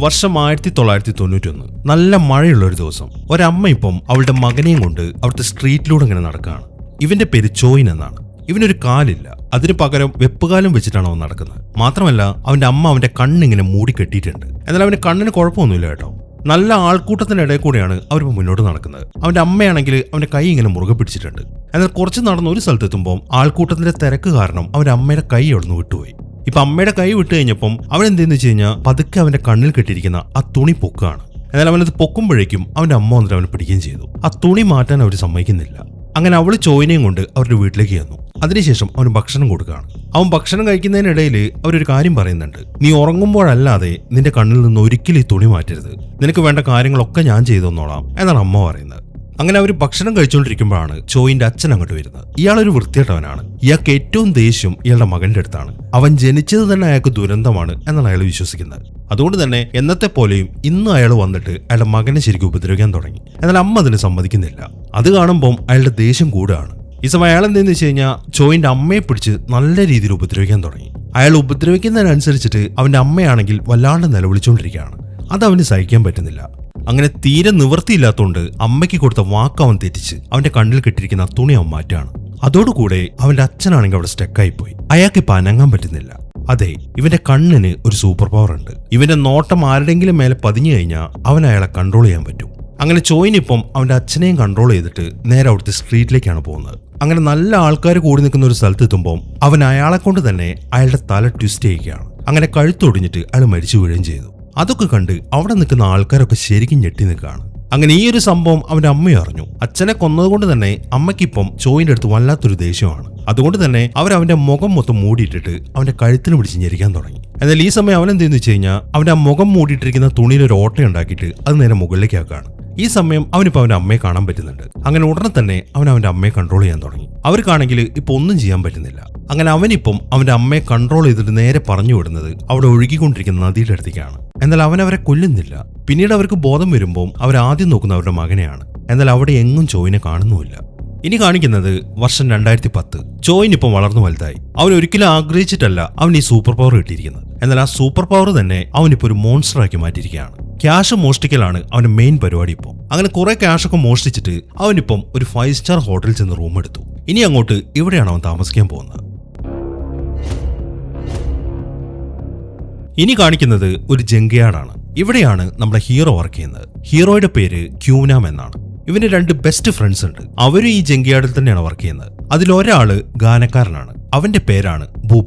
വർഷം ആയിരത്തി തൊള്ളായിരത്തി തൊണ്ണൂറ്റൊന്ന് നല്ല മഴയുള്ള ഒരു ദിവസം. ഒരമ്മ ഇപ്പം അവളുടെ മകനെയും കൊണ്ട് അവിടുത്തെ സ്ട്രീറ്റിലൂടെ ഇങ്ങനെ നടക്കുകയാണ് ഇവന്റെ പേര് ചോയിൻ എന്നാണ്. ഇവനൊരു കാലില്ല. അതിന് പകരം വെപ്പുകാലം വെച്ചിട്ടാണ് അവൻ നടക്കുന്നത്. മാത്രമല്ല അവന്റെ അമ്മ അവന്റെ കണ്ണിങ്ങനെ മൂടി കെട്ടിയിട്ടുണ്ട്. എന്നാൽ അവന്റെ കണ്ണിന് കുഴപ്പമൊന്നുമില്ല കേട്ടോ. നല്ല ആൾക്കൂട്ടത്തിന്റെ ഇടയിൽ കൂടെയാണ് അവരിപ്പോൾ മുന്നോട്ട് നടക്കുന്നത്. അവന്റെ അമ്മയാണെങ്കിൽ അവന്റെ കൈ ഇങ്ങനെ മുറുകെ പിടിച്ചിട്ടുണ്ട്. എന്നാൽ കുറച്ച് നടന്ന് ഒരു സ്ഥലത്തെത്തുമ്പോൾ ആൾക്കൂട്ടത്തിന്റെ തിരക്ക് കാരണം അവന്റെ അമ്മയുടെ കൈ അവിടുന്ന് വിട്ടുപോയി. ഇപ്പൊ അമ്മയുടെ കൈ വിട്ടു കഴിഞ്ഞപ്പം അവൻ എന്തെന്ന് വെച്ച് കഴിഞ്ഞാൽ പതുക്കെ അവന്റെ കണ്ണിൽ കെട്ടിയിരിക്കുന്ന ആ തുണി പൊക്കുകയാണ്. എന്നാൽ അവനത് പൊക്കുമ്പോഴേക്കും അവന്റെ അമ്മ വന്നിട്ട് അവനെ പിടിക്കുകയും ചെയ്തു. ആ തുണി മാറ്റാൻ അവർ സമ്മതിക്കുന്നില്ല. അങ്ങനെ അവൾ ചോയിനെയും കൊണ്ട് അവരുടെ വീട്ടിലേക്ക് ചെന്നു. അതിനുശേഷം അവന് ഭക്ഷണം കൊടുക്കുകയാണ്. അവൻ ഭക്ഷണം കഴിക്കുന്നതിനിടയിൽ അവരൊരു കാര്യം പറയുന്നുണ്ട്. നീ ഉറങ്ങുമ്പോഴല്ലാതെ നിന്റെ കണ്ണിൽ നിന്ന് ഒരിക്കലും ഈ തുണി മാറ്റരുത്. നിനക്ക് വേണ്ട കാര്യങ്ങളൊക്കെ ഞാൻ ചെയ്തു തന്നോളാം എന്നാണ് അമ്മ പറയുന്നത്. അങ്ങനെ അവർ ഭക്ഷണം കഴിച്ചുകൊണ്ടിരിക്കുമ്പോഴാണ് ചോയിന്റെ അച്ഛൻ അങ്ങോട്ട് വരുന്നത്. ഇയാളൊരു വൃത്തികെട്ടവനാണ്. ഇയാൾക്ക് ഏറ്റവും ദേഷ്യം ഇയാളുടെ മകന്റെ അടുത്താണ്. അവൻ ജനിച്ചത് തന്നെ അയാൾക്ക് ദുരന്തമാണ് എന്നാണ് അയാൾ വിശ്വസിക്കുന്നത്. അതുകൊണ്ട് തന്നെ എന്നത്തെ പോലെയും ഇന്നും അയാൾ വന്നിട്ട് അയാളുടെ മകനെ ശരിക്കും ഉപദ്രവിക്കാൻ തുടങ്ങി. എന്നാൽ അമ്മ അതിന് സമ്മതിക്കുന്നില്ല. അത് കാണുമ്പോൾ അയാളുടെ ദേഷ്യം കൂടുകയാണ്. ഈ സമയം അയാൾ എന്തെന്ന് വെച്ച് കഴിഞ്ഞാൽ ചോയിന്റെ അമ്മയെ പിടിച്ച് നല്ല രീതിയിൽ ഉപദ്രവിക്കാൻ തുടങ്ങി. അയാൾ ഉപദ്രവിക്കുന്നതിനനുസരിച്ചിട്ട് അവന്റെ അമ്മയാണെങ്കിൽ വല്ലാണ്ട് നിലവിളിച്ചുകൊണ്ടിരിക്കുകയാണ്. അത് അവന് സഹിക്കാൻ പറ്റുന്നില്ല. അങ്ങനെ തീരെ നിവൃത്തിയില്ലാത്തതുകൊണ്ട് അമ്മയ്ക്ക് കൊടുത്ത വാക്ക് അവൻ തെറ്റിച്ച് അവന്റെ കണ്ണിൽ കെട്ടിയിരിക്കുന്ന ആ തുണി അവൻ മാറ്റാണ് അതോടുകൂടെ അവന്റെ അച്ഛനാണെങ്കിൽ അവിടെ സ്റ്റെക്കായി പോയി അയാൾക്ക് ഇപ്പൊ അനങ്ങാൻ പറ്റുന്നില്ല. അതെ ഇവന്റെ കണ്ണിന് ഒരു സൂപ്പർ പവർ ഉണ്ട്. ഇവന്റെ നോട്ടം ആരുടെങ്കിലും മേലെ പതിഞ്ഞു കഴിഞ്ഞാൽ അവൻ അയാളെ കൺട്രോൾ ചെയ്യാൻ പറ്റും. അങ്ങനെ ചോയിനിപ്പം അവന്റെ അച്ഛനെയും കൺട്രോൾ ചെയ്തിട്ട് നേരെ അവിടുത്തെ സ്ട്രീറ്റിലേക്കാണ് പോകുന്നത്. അങ്ങനെ നല്ല ആൾക്കാർ കൂടി നിൽക്കുന്ന ഒരു സ്ഥലത്ത് എത്തുമ്പോൾ അവൻ അയാളെ കൊണ്ട് തന്നെ അയാളുടെ തല ട്വിസ്റ്റ് ചെയ്യുകയാണ്. അങ്ങനെ കഴുത്തൊടിഞ്ഞിട്ട് അയാൾ മരിച്ചു വീഴുകയും ചെയ്തു. അതൊക്കെ കണ്ട് അവിടെ നിൽക്കുന്ന ആൾക്കാരൊക്കെ ശരിക്കും ഞെട്ടി നിൽക്കുകയാണ്. അങ്ങനെ ഈ ഒരു സംഭവം അവന്റെ അമ്മയും അറിഞ്ഞു. അച്ഛനെ കൊന്നതുകൊണ്ട് തന്നെ അമ്മയ്ക്കിപ്പം ചോയിന്റെ അടുത്ത് വല്ലാത്തൊരു ദേഷ്യമാണ്. അതുകൊണ്ട് തന്നെ അവർ അവന്റെ മുഖം മൊത്തം മൂടിയിട്ടിട്ട് അവന്റെ കഴുത്തിന് പിടിച്ച് ഞെരിക്കാൻ തുടങ്ങി. എന്നാൽ ഈ സമയം അവൻ എന്തെന്ന് വെച്ച് കഴിഞ്ഞാൽ അവന്റെ ആ മുഖം മൂടിയിട്ടിരിക്കുന്ന തുണിയിൽ ഒരു ഓട്ട അത് നേരെ മുകളിലേക്ക് ആക്കുകയാണ് ഈ സമയം അവനിപ്പോൾ അവന്റെ അമ്മയെ കാണാൻ പറ്റുന്നുണ്ട്. അങ്ങനെ ഉടനെ തന്നെ അവൻ അവന്റെ അമ്മയെ കൺട്രോൾ ചെയ്യാൻ തുടങ്ങി. അവർക്കാണെങ്കിൽ ഇപ്പൊ ഒന്നും ചെയ്യാൻ പറ്റുന്നില്ല. അങ്ങനെ അവനിപ്പം അവന്റെ അമ്മയെ കൺട്രോൾ ചെയ്തിട്ട് നേരെ പറഞ്ഞു വിടുന്നത് അവിടെ ഒഴുകിക്കൊണ്ടിരിക്കുന്ന നദിയുടെ അടുത്തേക്കാണ്. എന്നാൽ അവൻ അവരെ കൊല്ലുന്നില്ല. പിന്നീട് അവർക്ക് ബോധം വരുമ്പോൾ അവർ ആദ്യം നോക്കുന്ന അവരുടെ മകനെയാണ്. എന്നാൽ അവിടെ എങ്ങും ചോയിനെ കാണുന്നുമില്ല. ഇനി കാണിക്കുന്നത് വർഷം രണ്ടായിരത്തി പത്ത് ചോയിൻ ഇപ്പം വളർന്നു വലുതായി. അവൻ ഒരിക്കലും ആഗ്രഹിച്ചിട്ടല്ല അവൻ ഈ സൂപ്പർ പവർ കിട്ടിയിരിക്കുന്നത് എന്നാൽ ആ സൂപ്പർ പവർ തന്നെ അവനിപ്പോ ഒരു മോൺസ്റ്ററാക്കി മാറ്റിയിരിക്കുകയാണ്. ക്യാഷ് മോഷ്ടിക്കലാണ് അവന്റെ മെയിൻ പരിപാടി ഇപ്പോൾ അങ്ങനെ കുറെ ക്യാഷൊക്കെ മോഷ്ടിച്ചിട്ട് അവനിപ്പം ഒരു ഫൈവ് സ്റ്റാർ ഹോട്ടലിൽ ചെന്ന് റൂം എടുത്തു. ഇനി അങ്ങോട്ട് ഇവിടെയാണ് അവൻ താമസിക്കാൻ പോകുന്നത്. ഇനി കാണിക്കുന്നത് ഒരു ജങ്കയാർഡാണ് ഇവിടെയാണ് നമ്മുടെ ഹീറോ വർക്ക് ചെയ്യുന്നത്. ഹീറോയുടെ പേര് ക്യൂനാം എന്നാണ്. ഇവന് രണ്ട് ബെസ്റ്റ് ഫ്രണ്ട്സ് ഉണ്ട്. അവരും ഈ ജങ്കയാർഡിൽ തന്നെയാണ് വർക്ക് ചെയ്യുന്നത്. അതിലൊരാൾ ഗാനക്കാരനാണ്. അവന്റെ പേരാണ് ബൂബ.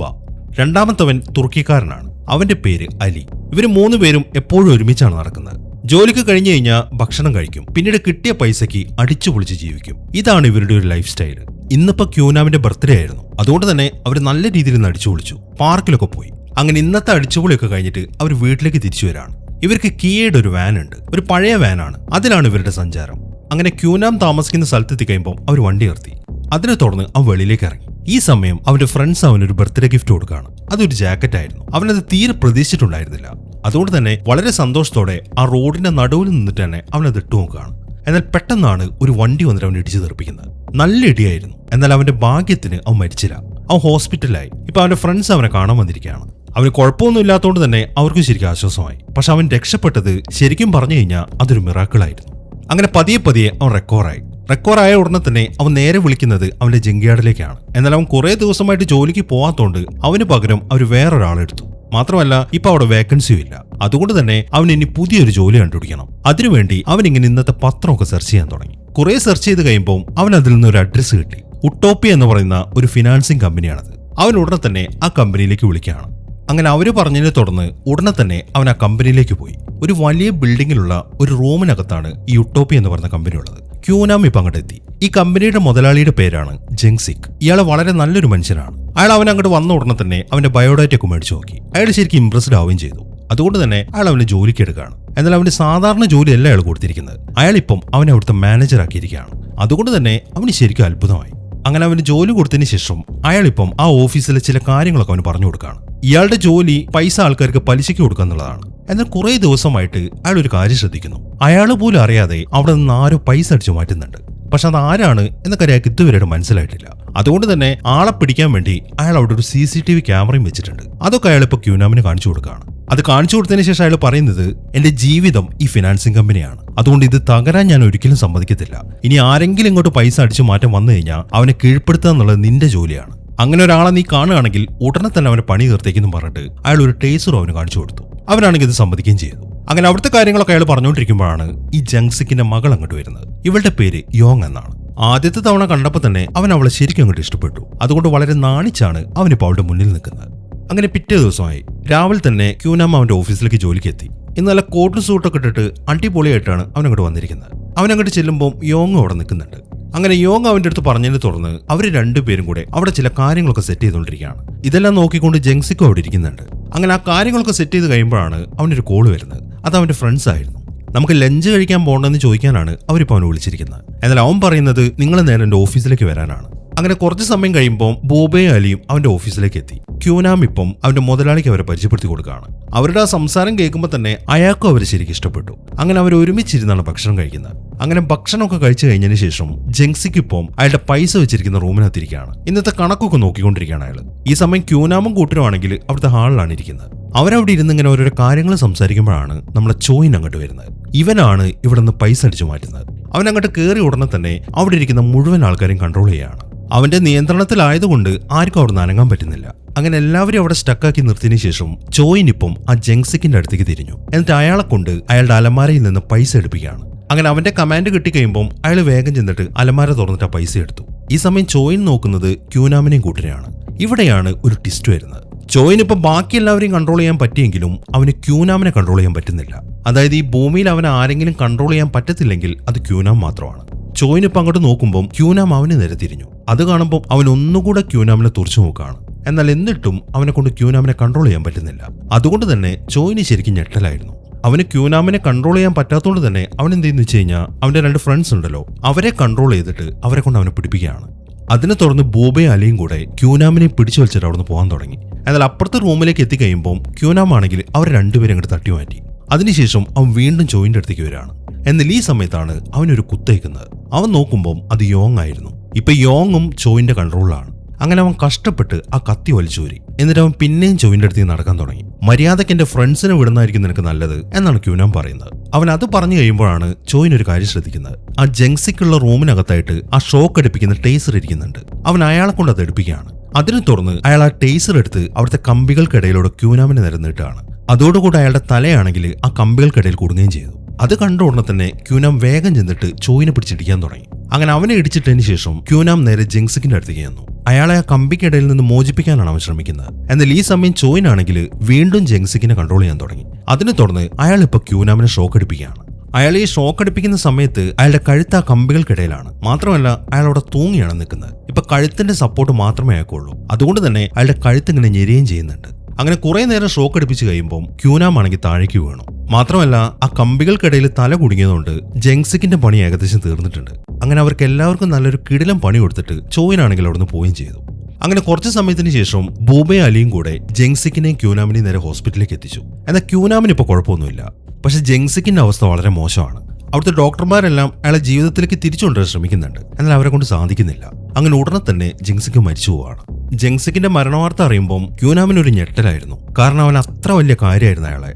രണ്ടാമത്തവൻ തുർക്കിക്കാരനാണ്. അവന്റെ പേര് അലി. ഇവർ മൂന്ന് പേരും എപ്പോഴും ഒരുമിച്ചാണ് നടക്കുന്നത്. ജോലിക്ക് കഴിഞ്ഞു കഴിഞ്ഞാൽ ഭക്ഷണം കഴിക്കും. പിന്നീട് കിട്ടിയ പൈസയ്ക്ക് അടിച്ചു പൊളിച്ച് ജീവിക്കും. ഇതാണ് ഇവരുടെ ഒരു ലൈഫ് സ്റ്റൈൽ ഇന്നിപ്പോ ക്യൂനാമിന്റെ ബർത്ത്ഡേ ആയിരുന്നു. അതുകൊണ്ട് തന്നെ അവർ നല്ല രീതിയിൽ അടിച്ചു പൊളിച്ചു. പാർക്കിലൊക്കെ പോയി. അങ്ങനെ ഇന്നത്തെ അടിച്ചുപൊളിയൊക്കെ കഴിഞ്ഞിട്ട് അവർ വീട്ടിലേക്ക് തിരിച്ചു വരാണ്. ഇവർക്ക് കിയയുടെ ഒരു വാൻ ഉണ്ട്. ഒരു പഴയ വാനാണ് അതിലാണ് ഇവരുടെ സഞ്ചാരം. അങ്ങനെ ക്യൂനാം താമസിക്കുന്ന സ്ഥലത്തെത്തി കഴിയുമ്പോൾ അവർ വണ്ടി നിർത്തി. അതിനെ തുടർന്ന് അവൻ വെളിയിലേക്ക് ഇറങ്ങി. ഈ സമയം അവന്റെ ഫ്രണ്ട്സ് അവനൊരു ബർത്ത്ഡേ ഗിഫ്റ്റ് കൊടുക്കുകയാണ്. അതൊരു ജാക്കറ്റ് ആയിരുന്നു. അവനത് തീരെ പ്രതീക്ഷിച്ചിട്ടുണ്ടായിരുന്നില്ല. അതുകൊണ്ട് തന്നെ വളരെ സന്തോഷത്തോടെ ആ റോഡിന്റെ നടുവിൽ നിന്നിട്ട് തന്നെ അവനത് ഇട്ടു നോക്കുകയാണ്. എന്നാൽ പെട്ടെന്നാണ് ഒരു വണ്ടി വന്നിട്ട് അവൻ ഇടിച്ചു തെറിപ്പിക്കുന്നത്. നല്ല ഇടിയായിരുന്നു. എന്നാൽ അവന്റെ ഭാഗ്യത്തിന് അവൻ മരിച്ചില്ല. അവൻ ഹോസ്പിറ്റലായി ഇപ്പൊ അവന്റെ ഫ്രണ്ട്സ് അവനെ കാണാൻ വന്നിരിക്കുകയാണ്. അവന് കുഴപ്പമൊന്നും ഇല്ലാത്തതുകൊണ്ട് തന്നെ അവർക്ക് ശരിക്കും ആശ്വാസമായി. പക്ഷെ അവൻ രക്ഷപ്പെട്ടത് ശരിക്കും പറഞ്ഞു കഴിഞ്ഞാൽ അതൊരു മിറാക്കിളായിരുന്നു അങ്ങനെ പതിയെ പതിയെ അവൻ റെക്കോറായി റെക്കോറായ ഉടനെ തന്നെ അവൻ നേരെ വിളിക്കുന്നത് അവന്റെ ജങ്കിയാർഡിലേക്കാണ് എന്നാൽ അവൻ കുറെ ദിവസമായിട്ട് ജോലിക്ക് പോവാത്തോണ്ട് അവന് പകരം അവർ വേറൊരാളെടുത്തു മാത്രമല്ല ഇപ്പൊ അവിടെ വേക്കൻസിയും ഇല്ല അതുകൊണ്ട് തന്നെ അവൻ ഇനി പുതിയൊരു ജോലി കണ്ടുപിടിക്കണം. അതിനുവേണ്ടി അവൻ ഇങ്ങനെ ഇന്നത്തെ പത്രമൊക്കെ സെർച്ച് ചെയ്യാൻ തുടങ്ങി. കുറെ സെർച്ച് ചെയ്ത് കഴിയുമ്പോൾ അവൻ അതിൽ നിന്ന് ഒരു അഡ്രസ്സ് കിട്ടി. ഉട്ടോപ്പി എന്ന് പറയുന്ന ഒരു ഫിനാൻസിങ് കമ്പനിയാണത് അവൻ ഉടനെ തന്നെ ആ കമ്പനിയിലേക്ക് വിളിക്കുകയാണ്. അങ്ങനെ അവർ പറഞ്ഞതിനെ തുടർന്ന് ഉടനെ തന്നെ അവൻ ആ കമ്പനിയിലേക്ക് പോയി. ഒരു വലിയ ബിൽഡിങ്ങിലുള്ള ഒരു റൂമിനകത്താണ് ഈ യുട്ടോപ്പി എന്ന് പറയുന്ന കമ്പനി ഉള്ളത് ക്യൂനാം ഇപ്പം അങ്ങോട്ട് എത്തി ഈ കമ്പനിയുടെ മുതലാളിയുടെ പേരാണ് ജെങ്സിക്. ഇയാൾ വളരെ നല്ലൊരു മനുഷ്യനാണ്. അയാൾ അവൻ അങ്ങോട്ട് വന്ന ഉടനെ തന്നെ അവന്റെ ബയോഡാറ്റ ഒക്കെ മേടിച്ചു നോക്കി. അയാൾ ശരിക്കും ഇംപ്രസ്ഡ് ആവുകയും ചെയ്തു. അതുകൊണ്ട് തന്നെ അയാൾ അവന് ജോലിക്ക് എടുക്കുകയാണ്. എന്നാൽ അവന്റെ സാധാരണ ജോലിയല്ല അയാൾ കൊടുത്തിരിക്കുന്നത്. അയാൾ അവനെ അവിടുത്തെ മാനേജർ ആക്കിയിരിക്കുകയാണ്. അതുകൊണ്ട് തന്നെ അവന് ശരിക്കും അത്ഭുതമായി. അങ്ങനെ അവന് ജോലി കൊടുത്തതിന് ശേഷം അയാളിപ്പം ആ ഓഫീസിലെ ചില കാര്യങ്ങളൊക്കെ അവന് പറഞ്ഞു കൊടുക്കുകയാണ് ഇയാളുടെ ജോലി പൈസ ആൾക്കാർക്ക് പലിശയ്ക്ക് കൊടുക്കുക എന്നുള്ളതാണ്. എന്നാൽ കുറെ ദിവസമായിട്ട് അയാൾ ഒരു കാര്യം ശ്രദ്ധിക്കുന്നു. അയാൾ പോലും അറിയാതെ അവിടെ നിന്ന് ആരോ പൈസ അടിച്ചു മാറ്റുന്നുണ്ട്. പക്ഷെ അത് ആരാണ് എന്ന കാര്യം അയാൾക്ക് ഇതുവരെയായിട്ട് മനസ്സിലായിട്ടില്ല. അതുകൊണ്ട് തന്നെ ആളെ പിടിക്കാൻ വേണ്ടി അയാൾ അവിടെ ഒരു സി സി ടി വി ക്യാമറയും വെച്ചിട്ടുണ്ട്. അതൊക്കെ അയാൾ ഇപ്പോൾ ക്യൂനാമിന് കാണിച്ചു കൊടുക്കുകയാണ്. അത് കാണിച്ചു കൊടുത്തതിന് ശേഷം അയാൾ പറയുന്നത് എന്റെ ജീവിതം ഈ ഫിനാൻസിങ് കമ്പനിയാണ് അതുകൊണ്ട് ഇത് തകരാൻ ഞാൻ ഒരിക്കലും സമ്മതിക്കത്തില്ല. ഇനി ആരെങ്കിലും ഇങ്ങോട്ട് പൈസ അടിച്ചു മാറ്റം വന്നു കഴിഞ്ഞാൽ അവനെ കീഴ്പ്പെടുത്തുക എന്നുള്ളത് നിന്റെ ജോലിയാണ്. അങ്ങനെ ഒരാളെ നീ കാണുകയാണെങ്കിൽ ഉടനെ തന്നെ അവനെ പണി തീർത്തേക്കെന്ന് പറഞ്ഞിട്ട് അയാൾ ഒരു ടേസറും അവന് കാണിച്ചു കൊടുത്തു. അവനാണെങ്കിൽ ഇത് സമ്മതിക്കുകയും ചെയ്തു. അങ്ങനെ അവിടുത്തെ കാര്യങ്ങളൊക്കെ അയാൾ പറഞ്ഞുകൊണ്ടിരിക്കുമ്പോഴാണ് ഈ ജങ്സിക്കിന്റെ മകൾ അങ്ങോട്ട് വരുന്നത്. ഇവളുടെ പേര് യോങ് എന്നാണ്. ആദ്യത്തെ തവണ കണ്ടപ്പോൾ തന്നെ അവൻ അവളെ ശരിക്കും അങ്ങോട്ട് ഇഷ്ടപ്പെട്ടു. അതുകൊണ്ട് വളരെ നാണിച്ചാണ് അവനിപ്പോൾ അവളുടെ മുന്നിൽ നിൽക്കുന്നത്. അങ്ങനെ പിറ്റേ ദിവസമായി രാവിലെ തന്നെ ക്യൂനാമ അവന്റെ ഓഫീസിലേക്ക് ജോലിക്ക് എത്തി. ഇന്ന് നല്ല കോട്ടും സൂട്ടൊക്കെ ഇട്ടിട്ട് അടിപൊളിയായിട്ടാണ് അവൻ അങ്ങോട്ട് വന്നിരിക്കുന്നത്. അവൻ അങ്ങോട്ട് ചെല്ലുമ്പോൾ യോങ് അവിടെ നിൽക്കുന്നുണ്ട്. അങ്ങനെ യോങ് അവന്റെ അടുത്ത് പറഞ്ഞതിനെ തുടർന്ന് അവർ രണ്ടുപേരും കൂടെ അവിടെ ചില കാര്യങ്ങളൊക്കെ സെറ്റ് ചെയ്തുകൊണ്ടിരിക്കുകയാണ്. ഇതെല്ലാം നോക്കിക്കൊണ്ട് ജെങ്സിക്കോ അവിടെ ഇരിക്കുന്നുണ്ട്. അങ്ങനെ ആ കാര്യങ്ങളൊക്കെ സെറ്റ് ചെയ്ത് കഴിയുമ്പോഴാണ് അവനൊരു കോൾ വരുന്നത്. അത് അവന്റെ ഫ്രണ്ട്സ് ആയിരുന്നു. നമുക്ക് ലഞ്ച് കഴിക്കാൻ പോകണമെന്ന് ചോദിക്കാനാണ് അവരിപ്പോൾ അവനെ വിളിച്ചിരിക്കുന്നത്. എന്നാൽ അവൻ പറയുന്നത് നിങ്ങൾ നേരെ എന്റെ ഓഫീസിലേക്ക് വരാനാണ്. അങ്ങനെ കുറച്ച് സമയം കഴിയുമ്പോൾ ബോബയും അലിയും അവന്റെ ഓഫീസിലേക്ക് എത്തി. ക്യൂനാം ഇപ്പം അവന്റെ മുതലാളിക്ക് അവരെ പരിചയപ്പെടുത്തി കൊടുക്കുകയാണ്. അവരുടെ ആ സംസാരം കേൾക്കുമ്പോൾ തന്നെ അയാൾക്കും അവർ ശരിക്കും ഇഷ്ടപ്പെട്ടു. അങ്ങനെ അവർ ഒരുമിച്ചിരുന്നാണ് ഭക്ഷണം കഴിക്കുന്നത്. അങ്ങനെ ഭക്ഷണമൊക്കെ കഴിച്ചു കഴിഞ്ഞതിന് ശേഷം ജെങ്സിക്ക് ഇപ്പം അയാളുടെ പൈസ വെച്ചിരിക്കുന്ന റൂമിനകത്തിരിക്കുകയാണ്. ഇന്നത്തെ കണക്കൊക്കെ നോക്കിക്കൊണ്ടിരിക്കുകയാണ് അയാൾ ഈ സമയം ക്യൂനാമും കൂട്ടരുമാണെങ്കിൽ അവിടുത്തെ ഹാളിലാണ് ഇരിക്കുന്നത്. അവരവിടെ ഇരുന്ന് ഇങ്ങനെ ഓരോരോ കാര്യങ്ങൾ സംസാരിക്കുമ്പോഴാണ് നമ്മളെ ചോയിൻ അങ്ങോട്ട് വരുന്നത്. ഇവനാണ് ഇവിടെ നിന്ന് പൈസ അടിച്ചു മാറ്റുന്നത്. അവൻ അങ്ങോട്ട് കയറി ഉടനെ തന്നെ അവിടെ ഇരിക്കുന്ന മുഴുവൻ ആൾക്കാരും കൺട്രോൾ ചെയ്യുകയാണ്. അവന്റെ നിയന്ത്രണത്തിലായതുകൊണ്ട് ആർക്കും അവിടെ നനങ്ങാൻ പറ്റുന്നില്ല. അങ്ങനെ എല്ലാവരും അവിടെ സ്റ്റക്കാക്കി നിർത്തിയതിനു ശേഷം ചോയിൻ ഇപ്പം ആ ജെങ്സിക്കിന്റെ അടുത്തേക്ക് തിരിഞ്ഞു. എന്നിട്ട് അയാളെ കൊണ്ട് അയാളുടെ അലമാരയിൽ നിന്ന് പൈസ എടുപ്പിക്കുകയാണ്. അങ്ങനെ അവന്റെ കമാൻഡ് കിട്ടിക്കഴിയുമ്പോൾ അയാൾ വേഗം ചെന്നിട്ട് അലമാര തുറന്നിട്ട് ആ പൈസ എടുത്തു. ഈ സമയം ചോയിൻ നോക്കുന്നത് ക്യൂനാമിനെയും കൂട്ടിനെയാണ് ഇവിടെയാണ് ഒരു ട്വിസ്റ്റ് വരുന്നത്. ചോയിനിപ്പം ബാക്കി എല്ലാവരെയും കൺട്രോൾ ചെയ്യാൻ പറ്റിയെങ്കിലും അവന് ക്യൂനാമിനെ കൺട്രോൾ ചെയ്യാൻ പറ്റുന്നില്ല. അതായത് ഈ ഭൂമിയിൽ അവനെ ആരെങ്കിലും കൺട്രോൾ ചെയ്യാൻ പറ്റത്തില്ലെങ്കിൽ അത് ക്യൂനാം മാത്രമാണ്. ചോയിന് ഇപ്പൊ അങ്ങോട്ട് നോക്കുമ്പോൾ ക്യൂനാം അവന് നേരെ തിരിഞ്ഞു. അത് കാണുമ്പോൾ അവൻ ഒന്നുകൂടെ ക്യൂനാമിനെ തുറച്ചു നോക്കുകയാണ് എന്നാൽ എന്നിട്ടും അവനെ കൊണ്ട് ക്യൂനാമിനെ കൺട്രോൾ ചെയ്യാൻ പറ്റുന്നില്ല. അതുകൊണ്ട് തന്നെ ചോയിന് ശരിക്കും ഞെട്ടലായിരുന്നു. അവന് ക്യൂനാമിനെ കൺട്രോൾ ചെയ്യാൻ പറ്റാത്തതുകൊണ്ട് തന്നെ അവൻ എന്ത് ചെയ്യുന്നു വെച്ച് കഴിഞ്ഞാൽ അവന്റെ രണ്ട് ഫ്രണ്ട്സ് ഉണ്ടല്ലോ അവരെ കൺട്രോൾ ചെയ്തിട്ട് അവരെ കൊണ്ട് അവനെ പിടിപ്പിക്കുകയാണ്. അതിനെ തുടർന്ന് ബോബയും അലിയും കൂടെ ക്യൂനാമിനെ പിടിച്ചു വലിച്ചിട്ട് അവിടുന്ന് പോകാൻ തുടങ്ങി. എന്നാൽ അപ്പുറത്തെ റൂമിലേക്ക് എത്തിക്കഴിയുമ്പോൾ ക്യൂനാം ആണെങ്കിൽ അവർ രണ്ടുപേരും അങ്ങോട്ട് തട്ടി മാറ്റി. അതിനുശേഷം അവൻ വീണ്ടും ജോയിന്റെ അടുത്തേക്ക് വരികയാണ്. എന്നാൽ ഈ സമയത്താണ് അവനൊരു കുത്തേക്കുന്നത് അവൻ നോക്കുമ്പോൾ അത് യോങ് ആയിരുന്നു. ഇപ്പൊ യോങ്ങും ചോയിന്റെ കൺട്രോളിലാണ്. അങ്ങനെ അവൻ കഷ്ടപ്പെട്ട് ആ കത്തി വലിച്ചൂരി എന്നിട്ട് അവൻ പിന്നെയും ചോയിന്റെ അടുത്ത് നടക്കാൻ തുടങ്ങി. മര്യാദയ്ക്ക് എന്റെ ഫ്രണ്ട്സിനെ വിടുന്നതായിരിക്കും നിനക്ക് നല്ലത് എന്നാണ് ക്യൂനാൻ പറയുന്നത്. അവൻ അത് പറഞ്ഞു കഴിയുമ്പോഴാണ് ചോയിൻ ഒരു കാര്യം ശ്രദ്ധിക്കുന്നത്. ആ ജെങ്സിക്കുള്ള റൂമിനകത്തായിട്ട് ആ ഷോക്ക് അടുപ്പിക്കുന്ന ടേസർ ഇരിക്കുന്നുണ്ട്. അവൻ അയാളെ കൊണ്ട് അത് എടുപ്പിക്കുകയാണ്. അതിനെ തുടർന്ന് അയാൾ ആ ടേസർ എടുത്ത് അവിടുത്തെ കമ്പികൾക്കിടയിലൂടെ ക്യൂനാമിനെ നിരന്നിട്ടാണ്. അതോടുകൂടി അയാളുടെ തലയാണെങ്കിൽ ആ കമ്പികൾക്കിടയിൽ കൂടുകയും ചെയ്തു. അത് കണ്ട ഉടനെ തന്നെ ക്യൂനാം വേഗം ചെന്നിട്ട് ചോയിനെ പിടിച്ചിടിക്കാൻ തുടങ്ങി. അങ്ങനെ അവനെ ഇടിച്ചിട്ടതിന് ശേഷം ക്യൂനാം നേരെ ജെങ്സിക്കിന്റെ അടുത്തേക്ക് ചെന്നു. അയാളെ ആ കമ്പിക്കിടയിൽ നിന്ന് മോചിപ്പിക്കാനാണ് അവൻ ശ്രമിക്കുന്നത്. എന്നാൽ ഈ സമയം ചോയിനാണെങ്കിൽ വീണ്ടും ജെങ്സിക്കിനെ കൺട്രോൾ ചെയ്യാൻ തുടങ്ങി. അതിനെ തുടർന്ന് അയാൾ ഇപ്പൊ ക്യൂനാമിനെ ഷോക്ക് അടിപ്പിക്കുകയാണ്. അയാൾ ഈ ഷോക്ക് അടിപ്പിക്കുന്ന സമയത്ത് അയാളുടെ കഴുത്ത് ആ കമ്പികൾക്കിടയിലാണ്. മാത്രമല്ല അയാൾ അവിടെ തൂങ്ങിയാണ് നിൽക്കുന്നത്. ഇപ്പൊ കഴുത്തിന്റെ സപ്പോർട്ട് മാത്രമേ അയാൾക്കുള്ളൂ. അതുകൊണ്ട് തന്നെ അയാളുടെ കഴുത്ത് ഇങ്ങനെ ഞെരിയും ചെയ്യുന്നുണ്ട്. അങ്ങനെ കുറെ നേരം ഷോക്ക് അടിപ്പിച്ച് കഴിയുമ്പോൾ ക്യൂനാം ആണെങ്കിൽ താഴേക്ക് വീണു. മാത്രമല്ല ആ കമ്പികൾക്കിടയിൽ തല കുടുങ്ങിയതുകൊണ്ട് ജെങ്സിക്കിന്റെ പണി ഏകദേശം തീർന്നിട്ടുണ്ട്. അങ്ങനെ അവർക്ക് എല്ലാവർക്കും നല്ലൊരു കിടിലം പണി കൊടുത്തിട്ട് ചോയിനാണെങ്കിൽ അവിടുന്ന് പോവുകയും ചെയ്തു. അങ്ങനെ കുറച്ച് സമയത്തിന് ശേഷം ബൂബെ അലിയും കൂടെ ജെങ്സിക്കിനെയും ക്യൂനാമിനെയും നേരെ ഹോസ്പിറ്റലിലേക്ക് എത്തിച്ചു. എന്നാൽ ക്യൂനാമിന് ഇപ്പോൾ കുഴപ്പമൊന്നുമില്ല. പക്ഷെ ജെങ്സിക്കിന്റെ അവസ്ഥ വളരെ മോശമാണ്. അവിടുത്തെ ഡോക്ടർമാരെല്ലാം അയാളെ ജീവിതത്തിലേക്ക് തിരിച്ചുകൊണ്ടുവരാൻ ശ്രമിക്കുന്നുണ്ട്. എന്നാൽ അവരെ കൊണ്ട് സാധിക്കുന്നില്ല. അങ്ങനെ ഉടനെ തന്നെ ജിങ്സിക്ക് മരിച്ചു പോവാണ്. ജെങ്സിക്കിന്റെ മരണവാർത്ത അറിയുമ്പോൾ ക്യൂനാമിന് ഒരു ഞെട്ടലായിരുന്നു. കാരണം അവൻ അത്ര വലിയ കാര്യമായിരുന്നു അയാളെ.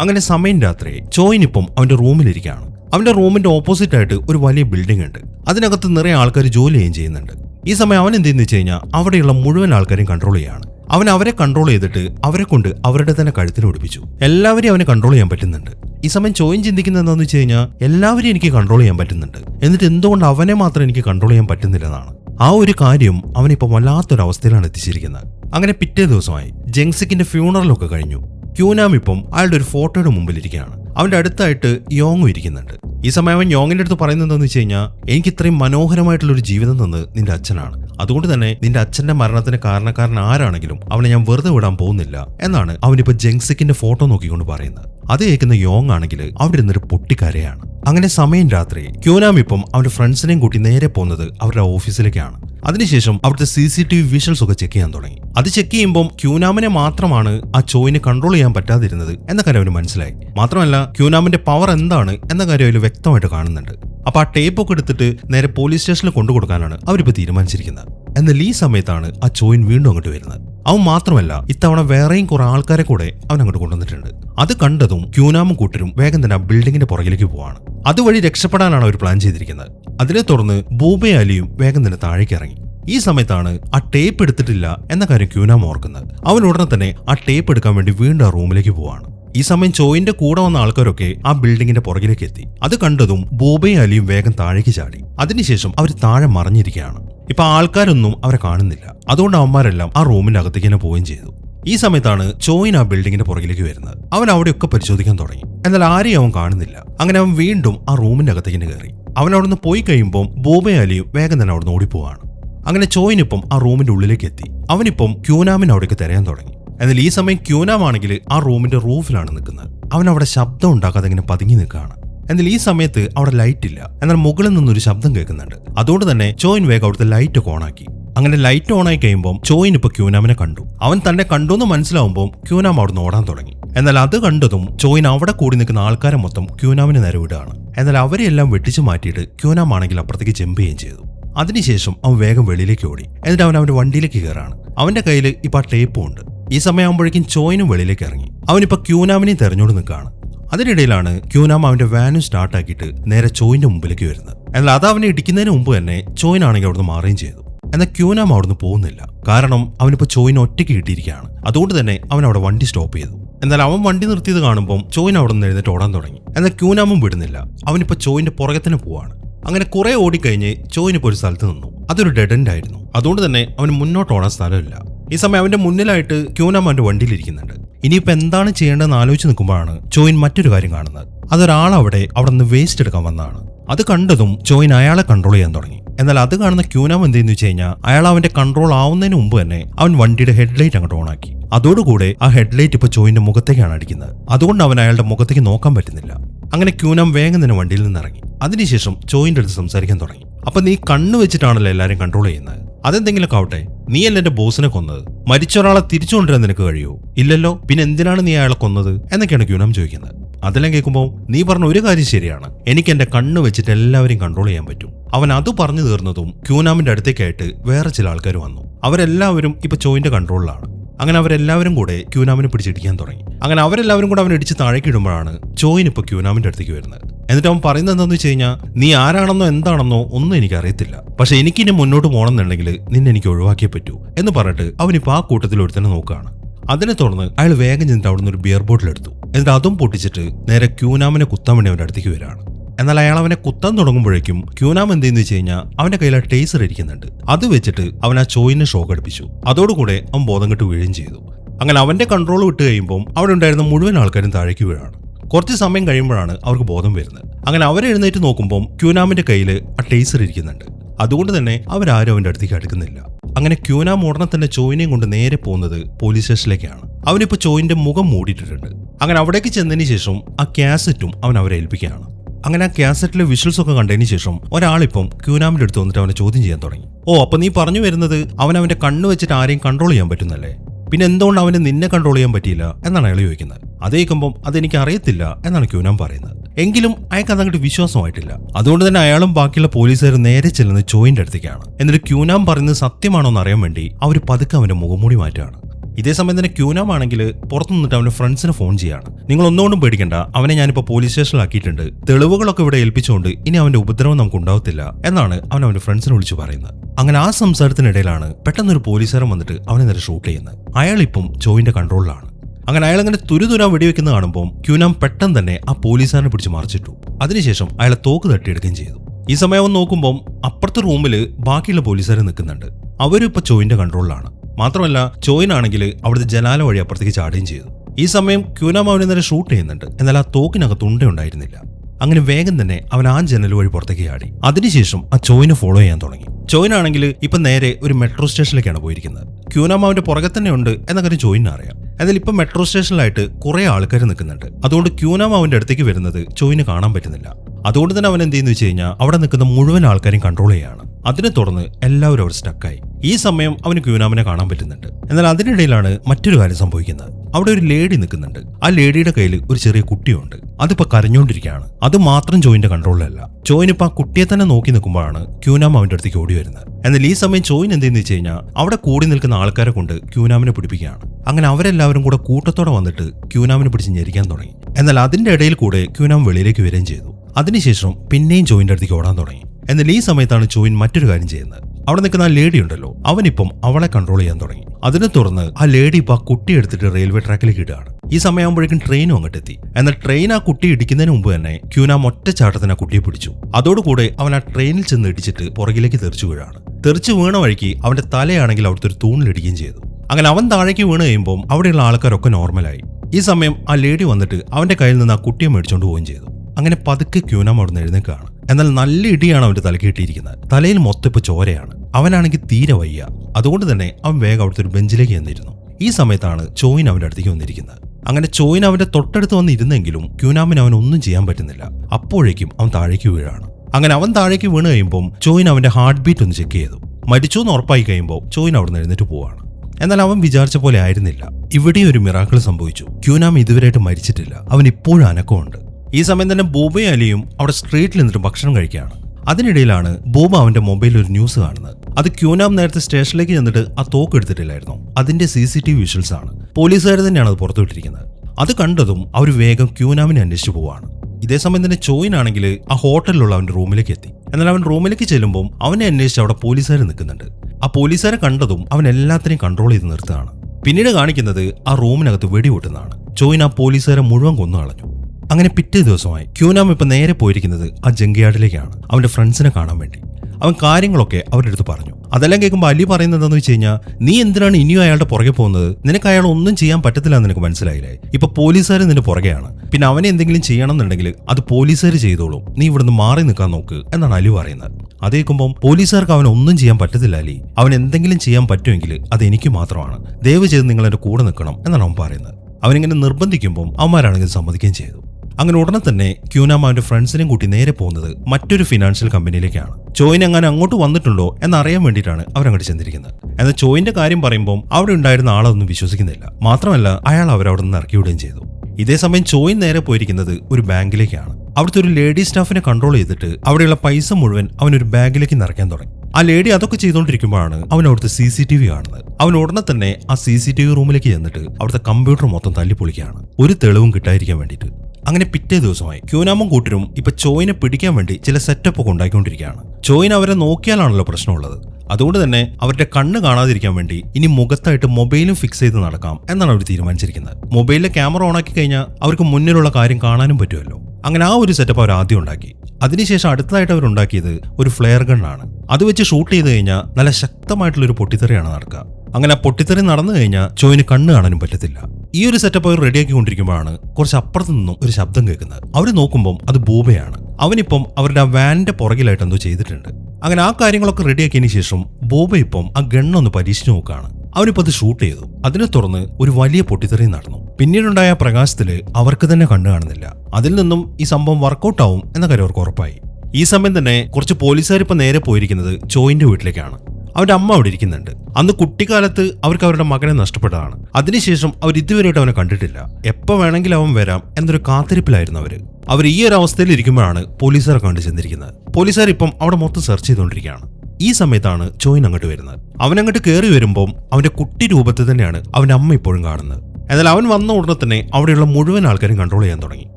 അങ്ങനെ സമയം രാത്രി ചോയിനിപ്പം അവന്റെ റൂമിലിരിക്കുകയാണ്. അവന്റെ റൂമിന്റെ ഓപ്പോസിറ്റ് ആയിട്ട് ഒരു വലിയ ബിൽഡിംഗ് ഉണ്ട്. അതിനകത്ത് നിറയെ ആൾക്കാർ ജോലി ചെയ്യുന്നുണ്ട്. ഈ സമയം അവൻ എന്ത് ചെയ്യുന്നു വെച്ച് കഴിഞ്ഞാൽ അവിടെയുള്ള മുഴുവൻ ആൾക്കാരെയും കൺട്രോൾ ചെയ്യാണ് അവൻ അവരെ കൺട്രോൾ ചെയ്തിട്ട് അവരെ കൊണ്ട് അവരുടെ തന്നെ കഴുത്തിന് ഒടിപ്പിച്ചു എല്ലാവരെയും അവനെ കൺട്രോൾ ചെയ്യാൻ പറ്റുന്നുണ്ട്. ഈ സമയം ചോയിൻ ചിന്തിക്കുന്നത് എന്താണെന്ന് വെച്ച് കഴിഞ്ഞാൽ എല്ലാവരെയും എനിക്ക് കൺട്രോൾ ചെയ്യാൻ പറ്റുന്നുണ്ട്. എന്നിട്ട് എന്തുകൊണ്ട് അവനെ മാത്രം എനിക്ക് കൺട്രോൾ ചെയ്യാൻ പറ്റുന്നില്ലെന്നാണ്. ആ ഒരു കാര്യം അവനിപ്പോൾ വല്ലാത്തൊരു അവസ്ഥയിലാണ് എത്തിച്ചിരിക്കുന്നത്. അങ്ങനെ പിറ്റേ ദിവസമായി ജെങ്സിക്കിന്റെ ഫ്യൂണറലൊക്കെ കഴിഞ്ഞു. ക്യൂനാം ഇപ്പം അയാളുടെ ഒരു ഫോട്ടോയുടെ മുമ്പിലിരിക്കുകയാണ്. അവന്റെ അടുത്തായിട്ട് യോങ്ങും ഇരിക്കുന്നുണ്ട്. ഈ സമയം അവൻ യോങ്ങിന്റെ അടുത്ത് പറയുന്നത് എന്താണെന്ന് വെച്ച് കഴിഞ്ഞാൽ എനിക്ക് ഇത്രയും മനോഹരമായിട്ടുള്ള ഒരു ജീവിതം തന്നത് നിന്റെ അച്ഛനാണ്. അതുകൊണ്ട് തന്നെ നിന്റെ അച്ഛന്റെ മരണത്തിന് കാരണക്കാരൻ ആരാണെങ്കിലും അവനെ ഞാൻ വെറുതെ വിടാൻ പോകുന്നില്ല എന്നാണ് അവനിപ്പോ ജെങ്സിക്കിന്റെ ഫോട്ടോ നോക്കിക്കൊണ്ട് പറയുന്നത്. അത് കേൾക്കുന്ന യോങ് ആണെങ്കിൽ അവിടെ ഇരുന്നൊരു പൊട്ടിക്കരയാണ്. അങ്ങനെ സമയം രാത്രി ക്യൂനാം ഇപ്പം അവന്റെ ഫ്രണ്ട്സിനെയും കൂട്ടി നേരെ പോകുന്നത് അവരുടെ ഓഫീസിലേക്കാണ്. അതിനുശേഷം അവിടുത്തെ C C T V visuals ഒക്കെ ചെക്ക് ചെയ്യാൻ തുടങ്ങി. അത് ചെക്ക് ചെയ്യുമ്പോൾ ക്യൂനാമിനെ മാത്രമാണ് ആ ചോയിനെ കൺട്രോൾ ചെയ്യാൻ പറ്റാതിരുന്നത് എന്ന കാര്യം അവന് മനസ്സിലായി. മാത്രമല്ല ക്യൂനാമിന്റെ പവർ എന്താണ് എന്ന കാര്യം അവർ വ്യക്തമായിട്ട് കാണുന്നുണ്ട്. അപ്പൊ ആ ടേപ്പ് ഒക്കെ എടുത്തിട്ട് നേരെ പോലീസ് സ്റ്റേഷനിൽ കൊണ്ടു കൊടുക്കാനാണ് തീരുമാനിച്ചിരിക്കുന്നത്. എന്നാൽ ഈ സമയത്താണ് ആ ചോയിൻ വീണ്ടും അങ്ങോട്ട് വരുന്നത്. അവൻ മാത്രമല്ല ഇത്തവണ വേറെയും കുറെ ആൾക്കാരെ കൂടെ അവൻ അങ്ങോട്ട് കൊണ്ടുവന്നിട്ടുണ്ട്. അത് കണ്ടതും ക്യൂനാമും കൂട്ടരും വേഗം തന്നെ ആ ബിൽഡിങ്ങിന്റെ പുറകിലേക്ക് പോവാണ്. അതുവഴി രക്ഷപ്പെടാനാണ് അവർ പ്ലാൻ ചെയ്തിരിക്കുന്നത്. അതിനെ തുടർന്ന് ബൂബെ അലിയും വേഗം തന്നെ താഴേക്ക് ഇറങ്ങി. ഈ സമയത്താണ് ആ ടേപ്പ് എടുത്തിട്ടില്ല എന്ന കാര്യം ക്യൂനാം ഓർക്കുന്നത്. അവൻ ഉടനെ തന്നെ ആ ടേപ്പ് എടുക്കാൻ വേണ്ടി വീണ്ടും ആ റൂമിലേക്ക് പോവാണ്. ഈ സമയം ചോയിന്റെ കൂടെ വന്ന ആൾക്കാരൊക്കെ ആ ബിൽഡിങ്ങിന്റെ പുറകിലേക്ക് എത്തി. അത് കണ്ടതും ബോബയും അലിയും വേഗം താഴേക്ക് ചാടി. അതിനുശേഷം അവർ താഴെ മറിഞ്ഞിരിക്കുകയാണ്. ഇപ്പൊ ആൾക്കാരൊന്നും അവരെ കാണുന്നില്ല. അതുകൊണ്ട് അവന്മാരെല്ലാം ആ റൂമിന്റെ അകത്തേക്ക് തന്നെ പോവുകയും ചെയ്തു. ഈ സമയത്താണ് ചോയിൻ ആ ബിൽഡിങ്ങിന്റെ പുറകിലേക്ക് വരുന്നത്. അവൻ അവിടെയൊക്കെ പരിശോധിക്കാൻ തുടങ്ങി. എന്നാൽ ആരെയും അവൻ കാണുന്നില്ല. അങ്ങനെ അവൻ വീണ്ടും ആ റൂമിന്റെ അകത്തേക്ക് കയറി. അവൻ അവിടുന്ന് പോയി കഴിയുമ്പോൾ ബോബയും അലിയും വേഗം തന്നെ അവിടുന്ന് ഓടിപ്പോവാണ്. അങ്ങനെ ചോയിനിപ്പം ആ റൂമിന്റെ ഉള്ളിലേക്ക് എത്തി. അവനിപ്പം ക്യൂനാമിന് അവിടേക്ക് തിരയാൻ തുടങ്ങി. എന്നാൽ ഈ സമയം ക്യൂനാമാണെങ്കിൽ ആ റൂമിന്റെ റൂഫിലാണ് നിൽക്കുന്നത്. അവൻ അവിടെ ശബ്ദം ഉണ്ടാക്കാതെ ഇങ്ങനെ പതുങ്ങി നിൽക്കുകയാണ്. എന്നാൽ ഈ സമയത്ത് അവിടെ ലൈറ്റ് ഇല്ല. എന്നാൽ മുകളിൽ നിന്നൊരു ശബ്ദം കേൾക്കുന്നുണ്ട്. അതുകൊണ്ട് തന്നെ ചോയിൻ വേഗം അവിടുത്തെ ലൈറ്റ് ഒക്കെ ഓണാക്കി അങ്ങനെ ലൈറ്റ് ഓൺ ആയി കഴിയുമ്പോൾ ചോയിൻ ഇപ്പൊ ക്യൂനാമിനെ കണ്ടു. അവൻ തന്നെ കണ്ടു എന്ന് മനസ്സിലാവുമ്പോൾ ക്യൂനാം അവിടുന്ന് ഓടാൻ തുടങ്ങി. എന്നാൽ അത് കണ്ടതും ചോയിൻ അവിടെ കൂടി നിൽക്കുന്ന ആൾക്കാരെ മൊത്തം ക്യൂനാമിന് നേരെ വിടുകയാണ്. എന്നാൽ അവരെല്ലാം വെട്ടിച്ചു മാറ്റിയിട്ട് ക്യൂനാം ആണെങ്കിൽ അപ്പുറത്തേക്ക് ജമ്പ് ചെയ്യുകയും ചെയ്തു. അതിനുശേഷം അവൻ വേഗം വെളിയിലേക്ക് ഓടി. എന്നിട്ട് അവൻ അവന്റെ വണ്ടിയിലേക്ക് കയറാണ് അവന്റെ കയ്യിൽ ഇപ്പൊ ആ ടേപ്പും ഉണ്ട്. ഈ സമയമാകുമ്പോഴേക്കും ചോയിനും വെളിയിലേക്ക് ഇറങ്ങി. അവനിപ്പോൾ ക്യൂനാമിനെ തെരഞ്ഞോട് നിൽക്കുകയാണ്. അതിനിടയിലാണ് ക്യൂനാം അവന്റെ വാനും സ്റ്റാർട്ടാക്കിയിട്ട് നേരെ ചോയിന്റെ മുമ്പിലേക്ക് വരുന്നത്. എന്നാൽ അത് അവനെ ഇടിക്കുന്നതിന് മുമ്പ് തന്നെ ചോയിൻ ആണെങ്കിൽ അവിടുന്ന് മാറുകയും ചെയ്തു. എന്നാൽ ക്യൂനാം അവിടുന്ന് പോകുന്നില്ല. കാരണം അവനിപ്പോൾ ചോയിൻ ഒറ്റയ്ക്ക് കിട്ടിയിരിക്കുകയാണ് അതുകൊണ്ട് തന്നെ അവൻ അവിടെ വണ്ടി സ്റ്റോപ്പ് ചെയ്തു. എന്നാൽ അവൻ വണ്ടി നിർത്തിയത് കാണുമ്പോൾ ചോയിൻ അവിടെ നിന്ന് എഴുന്നേറ്റ് ഓടാൻ തുടങ്ങി. എന്നാൽ ക്യൂനാമും വിടുന്നില്ല. അവനിപ്പോൾ ചോയിന്റെ പുറകെ തന്നെ പോവാണ്. അങ്ങനെ കുറെ ഓടിക്കഴിഞ്ഞ് ചോയിനിപ്പോ ഒരു സ്ഥലത്ത് നിന്നു. അതൊരു ഡെഡ് ആയിരുന്നു. അതുകൊണ്ട് തന്നെ അവന് മുന്നോട്ട് ഓടാൻ സ്ഥലമില്ല. ഈ സമയം അവന്റെ മുന്നിലായിട്ട് ക്യൂനാം അവന്റെ വണ്ടിയിലിരിക്കുന്നുണ്ട്. ഇനിയിപ്പോ എന്താണ് ചെയ്യേണ്ടതെന്ന് ആലോചിച്ച് നിൽക്കുമ്പോഴാണ് ചോയിൻ മറ്റൊരു കാര്യം കാണുന്നത്. അതൊരാൾ അവിടെ നിന്ന് വേസ്റ്റ് എടുക്കാൻ വന്നതാണ്. അത് കണ്ടതും ചോയിൻ അയാളെ കൺട്രോൾ ചെയ്യാൻ തുടങ്ങി. എന്നാൽ അത് കാണുന്ന ക്യൂനാം എന്ത് ചെയ്യുന്നു വെച്ച് കഴിഞ്ഞാൽ അയാൾ അവന്റെ കൺട്രോൾ ആവുന്നതിന് മുമ്പ് തന്നെ അവൻ വണ്ടിയുടെ ഹെഡ്ലൈറ്റ് അങ്ങോട്ട് ഓണാക്കി അതോടുകൂടെ ആ ഹെഡ്ലൈറ്റ് ഇപ്പൊ ചോയിന്റെ മുഖത്തേക്കാണ് അടിക്കുന്നത്. അതുകൊണ്ട് അവൻ അയാളുടെ മുഖത്തേക്ക് നോക്കാൻ പറ്റുന്നില്ല. അങ്ങനെ ക്യൂനാം വേഗം തന്നെ വണ്ടിയിൽ നിന്ന് ഇറങ്ങി അതിനുശേഷം ചോയിന്റെ അടുത്ത് സംസാരിക്കാൻ തുടങ്ങി. അപ്പൊ നീ കണ്ണു വെച്ചിട്ടാണല്ലോ എല്ലാരും കൺട്രോൾ ചെയ്യുന്നത്? അതെന്തെങ്കിലുമൊക്കെ ആവട്ടെ നീയല്ല എന്റെ ബോസിനെ കൊന്നത്? മരിച്ച ഒരാളെ തിരിച്ചു നിനക്ക് കഴിയോ? ഇല്ലല്ലോ പിന്നെ എന്തിനാണ് നീ അയാളെ കൊന്നത്? എന്നൊക്കെയാണ് ക്യൂനാം ചോദിക്കുന്നത്. അതെല്ലാം കേൾക്കുമ്പോൾ നീ പറഞ്ഞ ഒരു കാര്യം ശരിയാണ്. എനിക്ക് എന്റെ കണ്ണ് വെച്ചിട്ട് എല്ലാവരെയും കൺട്രോൾ ചെയ്യാൻ പറ്റും. അവൻ അത് പറഞ്ഞു തീർന്നതും ക്യൂനാമിന്റെ അടുത്തേക്കായിട്ട് വേറെ ചില ആൾക്കാർ വന്നു. അവരെല്ലാവരും ഇപ്പൊ ചോയിന്റെ കൺട്രോളിലാണ് അങ്ങനെ അവരെല്ലാവരും കൂടെ ക്യൂനാമിനെ പിടിച്ചിടിക്കാൻ തുടങ്ങി. അങ്ങനെ അവരെല്ലാവരും കൂടെ അവൻ ഇടിച്ച് താഴേക്ക് ഇടുമ്പോഴാണ് ചോയിൻ ഇപ്പൊ ക്യൂനാമിന്റെ അടുത്തേക്ക് വരുന്നത്. എന്നിട്ട് അവൻ പറയുന്നത് എന്താണെന്ന് വെച്ച് കഴിഞ്ഞാൽ നീ ആരാണെന്നോ എന്താണെന്നോ ഒന്നും എനിക്ക് അറിയത്തില്ല പക്ഷെ എനിക്കിനി മുന്നോട്ട് പോകണമെന്നുണ്ടെങ്കിൽ നിന്നെ എനിക്ക് ഒഴിവാക്കിയേ പറ്റൂ. എന്ന് പറഞ്ഞിട്ട് അവനിപ്പോ ആ കൂട്ടത്തിൽ ഒരുത്തന്നെ നോക്കുകയാണ്. അതിനെ തുടർന്ന് അയാൾ വേഗം ചെന്നിട്ട് അവിടുന്ന് ഒരു ബിയർ ബോട്ടിൽ എടുത്തു എന്നിട്ട് അതും പൊട്ടിച്ചിട്ട് നേരെ ക്യൂനാമിനെ കുത്താൻ വേണ്ടി അവന്റെ അടുത്തേക്ക് വരികയാണ്. എന്നാൽ അയാൾ അവനെ കുത്താൻ തുടങ്ങുമ്പോഴേക്കും ക്യൂനാം എന്ത് ചെയ്യുന്നു വെച്ച് കഴിഞ്ഞാൽ അവന്റെ കയ്യിൽ ടേസർ ഇരിക്കുന്നുണ്ട്. അത് വെച്ചിട്ട് അവൻ ആ ചോയിനെ ഷോക്ക് അടിപ്പിച്ചു. അതോടുകൂടെ അവൻ ബോധം കെട്ട് വീഴുകയും ചെയ്തു. അങ്ങനെ അവന്റെ കൺട്രോൾ വിട്ട് കഴിയുമ്പോൾ അവിടെ ഉണ്ടായിരുന്ന മുഴുവൻ ആൾക്കാരും താഴേക്ക് വീഴാണ്. കുറച്ച് സമയം കഴിയുമ്പോഴാണ് അവർക്ക് ബോധം വരുന്നത്. അങ്ങനെ അവരെഴുന്നേറ്റ് നോക്കുമ്പോൾ ക്യൂനാമിന്റെ കയ്യിൽ ആ ടേസർ ഇരിക്കുന്നുണ്ട്. അതുകൊണ്ട് തന്നെ അവരാരും അവന്റെ അടുത്തേക്ക് അടുക്കുന്നില്ല. അങ്ങനെ ക്യൂനാം ഉടനെ തന്നെ ചോയിനെയും കൊണ്ട് നേരെ പോകുന്നത് പോലീസ് സ്റ്റേഷനിലേക്കാണ്. അവനിപ്പോൾ ചോയിന്റെ മുഖം മൂടിയിട്ടിട്ടുണ്ട്. അങ്ങനെ അവിടേക്ക് ചെന്നതിന് ശേഷം ആ കാസറ്റും അവൻ അവരെ ഏൽപ്പിക്കുകയാണ്. അങ്ങനെ ആ കാസറ്റിലെ വിഷ്വൽസ് ഒക്കെ കണ്ടതിന് ശേഷം ഒരാളിപ്പം ക്യൂനാമിന്റെ അടുത്ത് വന്നിട്ട് അവനെ ചോദ്യം ചെയ്യാൻ തുടങ്ങി. ഓ അപ്പൊ നീ പറഞ്ഞു വരുന്നത് അവൻ അവന്റെ കണ്ണ് വെച്ചിട്ട് ആരെയും കൺട്രോൾ ചെയ്യാൻ പറ്റുന്നല്ലേ? പിന്നെ എന്തുകൊണ്ട് അവന് നിന്നെ കൺട്രോൾ ചെയ്യാൻ പറ്റിയില്ല? എന്നാണ് അയാൾ ചോദിക്കുന്നത്. അത് കേൾക്കുമ്പോൾ അതെനിക്ക് അറിയത്തില്ല എന്നാണ് ക്യൂനാം പറയുന്നത്. എങ്കിലും അയാൾക്ക് അതങ്ങോട്ട് വിശ്വാസമായിട്ടില്ല. അതുകൊണ്ട് തന്നെ അയാളും ബാക്കിയുള്ള പോലീസുകാർ നേരെ ചെല്ലുന്ന ചോയിന്റെ അടുത്തേക്കാണ്. എന്നിട്ട് ക്യൂനാം പറയുന്നത് സത്യമാണോ എന്ന് അറിയാൻ വേണ്ടി അവർ പതുക്കെ അവന്റെ മുഖംമൂടി മാറ്റുകയാണ്. ഇതേ സമയം തന്നെ ക്യൂനാം ആണെങ്കിൽ പുറത്തു നിന്നിട്ട് അവന്റെ ഫ്രണ്ട്സിനെ ഫോൺ ചെയ്യാണ്. നിങ്ങൾ ഒന്നുകൊണ്ടും പേടിക്കണ്ട. അവനെ ഞാനിപ്പോൾ പോലീസ് സ്റ്റേഷനിലാക്കിയിട്ടുണ്ട് തെളിവുകളൊക്കെ ഇവിടെ ഏൽപ്പിച്ചുകൊണ്ട് ഇനി അവന്റെ ഉപദ്രവം നമുക്ക് ഉണ്ടാവത്തില്ല എന്നാണ് അവൻ അവന്റെ ഫ്രണ്ട്സിനെ വിളിച്ചു പറയുന്നത്. അങ്ങനെ ആ സംസാരത്തിനിടയിലാണ് പെട്ടെന്നൊരു പോലീസുകാരൻ വന്നിട്ട് അവനെ നേരെ ഷൂട്ട് ചെയ്യുന്നത്. അയാൾ ഇപ്പം ജോയിന്റെ കൺട്രോളിലാണ് അങ്ങനെ അയാൾ അങ്ങനെ തുരുതുരാ വെടിവെക്കുന്ന കാണുമ്പോൾ ക്യൂനാം പെട്ടെന്ന് തന്നെ ആ പോലീസുകാരനെ പിടിച്ച് മറിച്ചിട്ടു. അതിനുശേഷം അയാളെ തോക്ക് തട്ടിയെടുക്കുകയും ചെയ്തു. ഈ സമയം നോക്കുമ്പോൾ അപ്പുറത്തെ റൂമിൽ ബാക്കിയുള്ള പോലീസുകാർ നിൽക്കുന്നുണ്ട്. അവരും ഇപ്പോൾ ചോയിന്റെ കൺട്രോളിലാണ് മാത്രമല്ല ചോയിൻ ആണെങ്കിൽ അവിടുത്തെ ജലാല വഴി അപ്പുറത്തേക്ക് ചാടുകയും ചെയ്തു. ഈ സമയം ക്യൂന അവനെ നേരെ ഷൂട്ട് ചെയ്യുന്നുണ്ട്. എന്നാൽ ആ തോക്കിനകത്ത് ഉണ്ടയുണ്ടായിരുന്നില്ല അങ്ങനെ വേഗം തന്നെ അവൻ ആ ജനൽ വഴി പുറത്തേക്ക് ചാടി. അതിനുശേഷം ആ ചോയിനെ ഫോളോ ചെയ്യാൻ തുടങ്ങി. ചോയിൻ ആണെങ്കിൽ ഇപ്പം നേരെ ഒരു മെട്രോ സ്റ്റേഷനിലേക്കാണ് പോയിരിക്കുന്നത്. ക്യൂനാമാവിന്റെ പുറകെ തന്നെ ഉണ്ട് എന്ന കാര്യം ചോയിന് അറിയാം. എന്നാൽ ഇപ്പം മെട്രോ സ്റ്റേഷനിലായിട്ട് കുറേ ആൾക്കാർ നിൽക്കുന്നുണ്ട്. അതുകൊണ്ട് ക്യൂനാമാവിന്റെ അടുത്തേക്ക് വരുന്നത് ചോയിന് കാണാൻ പറ്റുന്നില്ല. അതുകൊണ്ട് തന്നെ അവൻ എന്ത് ചെയ്യുന്നു വെച്ച് കഴിഞ്ഞാൽ അവിടെ നിൽക്കുന്ന മുഴുവൻ ആൾക്കാരും കൺട്രോൾ ചെയ്യുകയാണ് അതിനെ തുടർന്ന് എല്ലാവരും അവർ സ്റ്റക്കായി ഈ സമയം അവന് ക്യൂനാമിനെ കാണാൻ പറ്റുന്നുണ്ട്. എന്നാൽ അതിനിടയിലാണ് മറ്റൊരു കാര്യം സംഭവിക്കുന്നത്. അവിടെ ഒരു ലേഡി നിൽക്കുന്നുണ്ട്. ആ ലേഡിയുടെ കയ്യിൽ ഒരു ചെറിയ കുട്ടിയുണ്ട്. അതിപ്പോ കരഞ്ഞുകൊണ്ടിരിക്കുകയാണ് അത് മാത്രം ജോയിന്റെ കൺട്രോളിലല്ല ജോയിൻ ഇപ്പൊ ആ കുട്ടിയെ തന്നെ നോക്കി നിൽക്കുമ്പോഴാണ് ക്യൂനാം അവന്റെ അടുത്തേക്ക് ഓടി വരുന്നത്. എന്നാൽ ഈ സമയം ജോയിൻ എന്തെന്ന് വെച്ച് കഴിഞ്ഞാൽ അവിടെ കൂടി നിൽക്കുന്ന ആൾക്കാരെ കൊണ്ട് ക്യൂനാമിനെ പിടിപ്പിക്കുകയാണ്. അങ്ങനെ അവരെല്ലാവരും കൂടെ കൂട്ടത്തോടെ വന്നിട്ട് ക്യൂനാമിനെ പിടിച്ച് ഞെരിക്കാൻ തുടങ്ങി. എന്നാൽ അതിന്റെ ഇടയിൽ കൂടെ ക്യൂനാം വെളിയിലേക്ക് വരികയും ചെയ്തു. അതിനുശേഷം പിന്നെയും ജോയിന്റെ അടുത്തേക്ക് ഓടാൻ തുടങ്ങി. എന്നാൽ ഈ സമയത്താണ് ജോയിൻ മറ്റൊരു കാര്യം ചെയ്യുന്നത്. അവിടെ നിൽക്കുന്ന ആ ലേഡി ഉണ്ടല്ലോ അവനിപ്പം അവളെ കൺട്രോൾ ചെയ്യാൻ തുടങ്ങി. അതിനെ തുടർന്ന് ആ ലേഡി ഇപ്പൊ ആ കുട്ടി എടുത്തിട്ട് റെയിൽവേ ട്രാക്കിലേക്ക് ഇടുകയാണ്. ഈ സമയമാകുമ്പോഴേക്കും ട്രെയിനും അങ്ങോട്ട് എത്തി എന്നാൽ ട്രെയിൻ ആ കുട്ടി ഇടിക്കുന്നതിന് മുമ്പ് തന്നെ ക്യൂനാം ഒറ്റച്ചാട്ടത്തിന് ആ കുട്ടിയെ പിടിച്ചു. അതോടുകൂടെ അവൻ ആ ട്രെയിനിൽ ചെന്ന് ഇടിച്ചിട്ട് പുറകിലേക്ക് തെറിച്ചു വീഴാണ്. തെറിച്ചു വീണ വഴിക്ക് അവന്റെ തലയാണെങ്കിൽ അവിടുത്തെ ഒരു തൂണിലിടിക്കുകയും ചെയ്തു. അങ്ങനെ അവൻ താഴേക്ക് വീണ് കഴിയുമ്പോൾ അവിടെയുള്ള ആൾക്കാരൊക്കെ നോർമലായി ഈ സമയം ആ ലേഡി വന്നിട്ട് അവന്റെ കയ്യിൽ നിന്ന് ആ കുട്ടിയെ മേടിച്ചുകൊണ്ട് പോവുകയും ചെയ്തു. അങ്ങനെ പതുക്കെ ക്യൂനാം അവിടെ നിന്ന് എഴുന്നേക്കാണ് എന്നാൽ നല്ല ഇടിയാണ് അവന്റെ തലയ്ക്ക് കിട്ടിയിരിക്കുന്നത്. തലയിൽ മൊത്തം ഇപ്പോൾ ചോരയാണ്. അവനാണെങ്കിൽ തീരെ വയ്യ. അതുകൊണ്ട് തന്നെ അവൻ വേഗം അവിടുത്തെ ഒരു ബെഞ്ചിലേക്ക് ചെന്നിരുന്നു. ഈ സമയത്താണ് ചോയിൻ അവന്റെ അടുത്തേക്ക് വന്നിരിക്കുന്നത്. അങ്ങനെ ചോയിൻ അവന്റെ തൊട്ടടുത്ത് വന്നിരുന്നെങ്കിലും ക്യൂനാമിന് അവൻ ഒന്നും ചെയ്യാൻ പറ്റുന്നില്ല. അപ്പോഴേക്കും അവൻ താഴേക്ക് വീഴാണ്. അങ്ങനെ അവൻ താഴേക്ക് വീണ് കഴിയുമ്പോൾ ചോയിൻ അവന്റെ ഹാർട്ട് ബീറ്റ് ഒന്ന് ചെക്ക് ചെയ്തു. മരിച്ചു എന്ന് ഉറപ്പായി കഴിയുമ്പോൾ ചോയിൻ അവിടെ നിന്ന് എഴുന്നേറ്റ് പോവാണ് എന്നാൽ അവൻ വിചാരിച്ച പോലെ ആയിരുന്നില്ല. ഇവിടെ ഒരു മിറാക്കിൾ സംഭവിച്ചു. ക്യൂനാം ഇതുവരെയായിട്ട് മരിച്ചിട്ടില്ല. അവൻ ഇപ്പോഴും അനക്കമുണ്ട്. ഈ സമയം തന്നെ ബോബയും അലിയും അവിടെ സ്ട്രീറ്റിൽ നിന്നിട്ട് ഭക്ഷണം കഴിക്കുകയാണ്. അതിനിടയിലാണ് ബോബ അവന്റെ മൊബൈലിൽ ഒരു ന്യൂസ് കാണുന്നത്. അത് ക്യൂനാം നേരത്തെ സ്റ്റേഷനിലേക്ക് ചെന്നിട്ട് ആ തോക്ക് എടുത്തിട്ടില്ലായിരുന്നു. അതിന്റെ C C T V visuals ആണ്. പോലീസുകാർ തന്നെയാണ് അത് പുറത്തുവിട്ടിരിക്കുന്നത് അത് കണ്ടതും അവർ വേഗം ക്യൂനാമിനെ അന്വേഷിച്ചു പോവാണ് ഇതേ സമയം തന്നെ ചോയിൻ ആണെങ്കിൽ ആ ഹോട്ടലിലുള്ള അവന്റെ റൂമിലേക്ക് എത്തി. എന്നാൽ അവൻ റൂമിലേക്ക് ചെല്ലുമ്പോൾ അവനെ അന്വേഷിച്ച് അവിടെ പോലീസുകാർ നിൽക്കുന്നുണ്ട്. ആ പോലീസുകാരെ കണ്ടതും അവൻ എല്ലാത്തിനെയും കൺട്രോൾ ചെയ്ത് നിർത്തുകയാണ്. പിന്നീട് കാണിക്കുന്നത് ആ റൂമിനകത്ത് വെടിപൊട്ടുന്നതാണ് ചോയിൻ ആ പോലീസുകാരെ മുഴുവൻ കൊന്നു കളഞ്ഞു അങ്ങനെ പിറ്റേ ദിവസമായി ക്യൂനാം ഇപ്പം നേരെ പോയിരിക്കുന്നത് ആ ജങ്ക്യാർഡിലേക്കാണ് അവന്റെ ഫ്രണ്ട്സിനെ കാണാൻ വേണ്ടി. അവൻ കാര്യങ്ങളൊക്കെ അവരുടെ അടുത്ത് പറഞ്ഞു. അതെല്ലാം കേൾക്കുമ്പോൾ അലി പറയുന്നത് എന്താണെന്ന് വെച്ച് കഴിഞ്ഞാൽ നീ എന്തിനാണ് ഇനിയും അയാളുടെ പുറകെ പോകുന്നത്? നിനക്ക് അയാൾ ഒന്നും ചെയ്യാൻ പറ്റത്തില്ല എന്ന് നിനക്ക് മനസ്സിലായില്ലേ? ഇപ്പൊ പോലീസുകാർ നിന്റെ പുറകെയാണ്. പിന്നെ അവനെ എന്തെങ്കിലും ചെയ്യണം എന്നുണ്ടെങ്കിൽ അത് പോലീസുകാർ ചെയ്തോളും. നീ ഇവിടുന്ന് മാറി നിൽക്കാൻ നോക്ക് എന്നാണ് അലി പറയുന്നത്. അത് കേൾക്കുമ്പോൾ പോലീസുകാർക്ക് അവൻ ഒന്നും ചെയ്യാൻ പറ്റത്തില്ല അലി. അവൻ എന്തെങ്കിലും ചെയ്യാൻ പറ്റുമെങ്കിൽ അത് എനിക്ക് മാത്രമാണ്. ദയവ് ചെയ്ത് നിങ്ങൾ എന്റെ കൂടെ നിൽക്കണം എന്നാണ് അവൻ പറയുന്നത്. അവനിങ്ങനെ നിർബന്ധിക്കുമ്പോൾ അവന്മാരാണെങ്കിൽ സമ്മതിക്കുകയും ചെയ്തു. അങ്ങനെ ഉടനെ തന്നെ ക്യൂനാം അവന്റെ ഫ്രണ്ട്സിനെയും കൂട്ടി നേരെ പോകുന്നത് മറ്റൊരു ഫിനാൻഷ്യൽ കമ്പനിയിലേക്കാണ് ചോയിൻ അങ്ങനെ അങ്ങോട്ട് വന്നിട്ടുണ്ടോ എന്നറിയാൻ വേണ്ടിയിട്ടാണ് അവരങ്ങോട്ട് ചെന്നിരിക്കുന്നത്. എന്നാൽ ചോയിന്റെ കാര്യം പറയുമ്പോൾ അവിടെ ഉണ്ടായിരുന്ന ആളൊന്നും വിശ്വസിക്കുന്നില്ല. മാത്രമല്ല അയാൾ അവരവിടെ നിന്ന് ഇറക്കി വിടുകയും ചെയ്തു. ഇതേസമയം ചോയിൻ നേരെ പോയിരിക്കുന്നത് ഒരു ബാങ്കിലേക്കാണ്. അവിടുത്തെ ഒരു ലേഡി സ്റ്റാഫിനെ കൺട്രോൾ ചെയ്തിട്ട് അവിടെയുള്ള പൈസ മുഴുവൻ അവൻ ഒരു ബാഗിലേക്ക് നിറയ്ക്കാൻ തുടങ്ങി. ആ ലേഡി അതൊക്കെ ചെയ്തുകൊണ്ടിരിക്കുമ്പോഴാണ് അവൻ അവിടുത്തെ സി സി ടി വി കാണുന്നത്. അവൻ ഉടനെ തന്നെ ആ സി സി ടി വി റൂമിലേക്ക് ചെന്നിട്ട് അവിടുത്തെ കമ്പ്യൂട്ടർ മൊത്തം തല്ലിപ്പൊളിക്കുകയാണ്. ഒരു തെളിവും കിട്ടാതിരിക്കാൻ വേണ്ടിയിട്ട്. അങ്ങനെ പിറ്റേ ദിവസമായി ക്യൂനാമും കൂട്ടരും ഇപ്പൊ ചോയിനെ പിടിക്കാൻ വേണ്ടി ചില സെറ്റപ്പ് ഒക്കെ ഉണ്ടാക്കിക്കൊണ്ടിരിക്കുകയാണ് ചോയിൻ അവരെ നോക്കിയാലാണല്ലോ പ്രശ്നമുള്ളത്. അതുകൊണ്ട് തന്നെ അവരുടെ കണ്ണ് കാണാതിരിക്കാൻ വേണ്ടി ഇനി മുഖത്തായിട്ട് മൊബൈലും ഫിക്സ് ചെയ്ത് നടക്കാം എന്നാണ് അവർ തീരുമാനിച്ചിരിക്കുന്നത്. മൊബൈലിലെ ക്യാമറ ഓണാക്കി കഴിഞ്ഞാൽ അവർക്ക് മുന്നിലുള്ള കാര്യം കാണാനും പറ്റുമല്ലോ. അങ്ങനെ ആ ഒരു സെറ്റപ്പ് അവർ ആദ്യം ഉണ്ടാക്കി. അതിനുശേഷം അടുത്തതായിട്ട് അവർ ഉണ്ടാക്കിയത് ഒരു ഫ്ലെയർ ഗണ്ണാണ് അത് വെച്ച് ഷൂട്ട് ചെയ്ത് കഴിഞ്ഞാൽ നല്ല ശക്തമായിട്ടുള്ള ഒരു പൊട്ടിത്തെറിയാണ് നടക്കുക. അങ്ങനെ ആ പൊട്ടിത്തെറി നടന്നു കഴിഞ്ഞാൽ ചോയിന് കണ്ണ് കാണാനും പറ്റത്തില്ല. ഈ ഒരു സെറ്റപ്പ് അവർ റെഡിയാക്കി കൊണ്ടിരിക്കുമ്പോഴാണ് കുറച്ച് അപ്പുറത്ത് നിന്നും ഒരു ശബ്ദം കേൾക്കുന്നത്. അവർ നോക്കുമ്പോൾ അത് ബോബയാണ്. അവനിപ്പം അവരുടെ ആ വാനിന്റെ പുറകിലായിട്ട് എന്തോ ചെയ്തിട്ടുണ്ട്. അങ്ങനെ ആ കാര്യങ്ങളൊക്കെ റെഡിയാക്കിയതിന് ശേഷം ബോബ ഇപ്പം ആ ഗണ്ണൊന്ന് പരീക്ഷിച്ചു നോക്കുകയാണ്. അവനിപ്പോ അത് ഷൂട്ട് ചെയ്തു. അതിനെ തുടർന്ന് ഒരു വലിയ പൊട്ടിത്തെറി നടന്നു. പിന്നീടുണ്ടായ പ്രകാശത്തിൽ അവർക്ക് തന്നെ കണ്ണു കാണുന്നില്ല. അതിൽ നിന്നും ഈ സംഭവം വർക്കൗട്ട് ആവും എന്ന കാര്യം അവർക്ക് ഉറപ്പായി. ഈ സമയം തന്നെ കുറച്ച് പോലീസുകാർ ഇപ്പൊ നേരെ പോയിരിക്കുന്നത് ചോയിന്റെ വീട്ടിലേക്കാണ്. അവരുടെ അമ്മ അവിടെ ഇരിക്കുന്നുണ്ട്. അന്ന് കുട്ടിക്കാലത്ത് അവർക്ക് അവരുടെ മകനെ നഷ്ടപ്പെട്ടതാണ്. അതിനുശേഷം അവർ ഇതുവരെയായിട്ട് അവനെ കണ്ടിട്ടില്ല. എപ്പോ വേണമെങ്കിലും അവൻ വരാം എന്നൊരു കാത്തിരിപ്പിലായിരുന്നു അവർ. അവർ ഈ ഒരു അവസ്ഥയിൽ ഇരിക്കുമ്പോഴാണ് പോലീസുകാരെ കണ്ടു ചെന്നിരിക്കുന്നത്. പോലീസുകാർ ഇപ്പം അവിടെ മൊത്തം സെർച്ച് ചെയ്തുകൊണ്ടിരിക്കുകയാണ്. ഈ സമയത്താണ് ചോയിൻ അങ്ങോട്ട് വരുന്നത്. അവൻ അങ്ങോട്ട് കയറി വരുമ്പോൾ അവന്റെ കുട്ടി രൂപത്തിൽ തന്നെയാണ് അവന്റെ അമ്മ ഇപ്പോഴും കാണുന്നത്. എന്നാൽ അവൻ വന്ന ഉടനെ തന്നെ അവിടെയുള്ള മുഴുവൻ ആൾക്കാരും കൺട്രോൾ ചെയ്യാൻ തുടങ്ങി.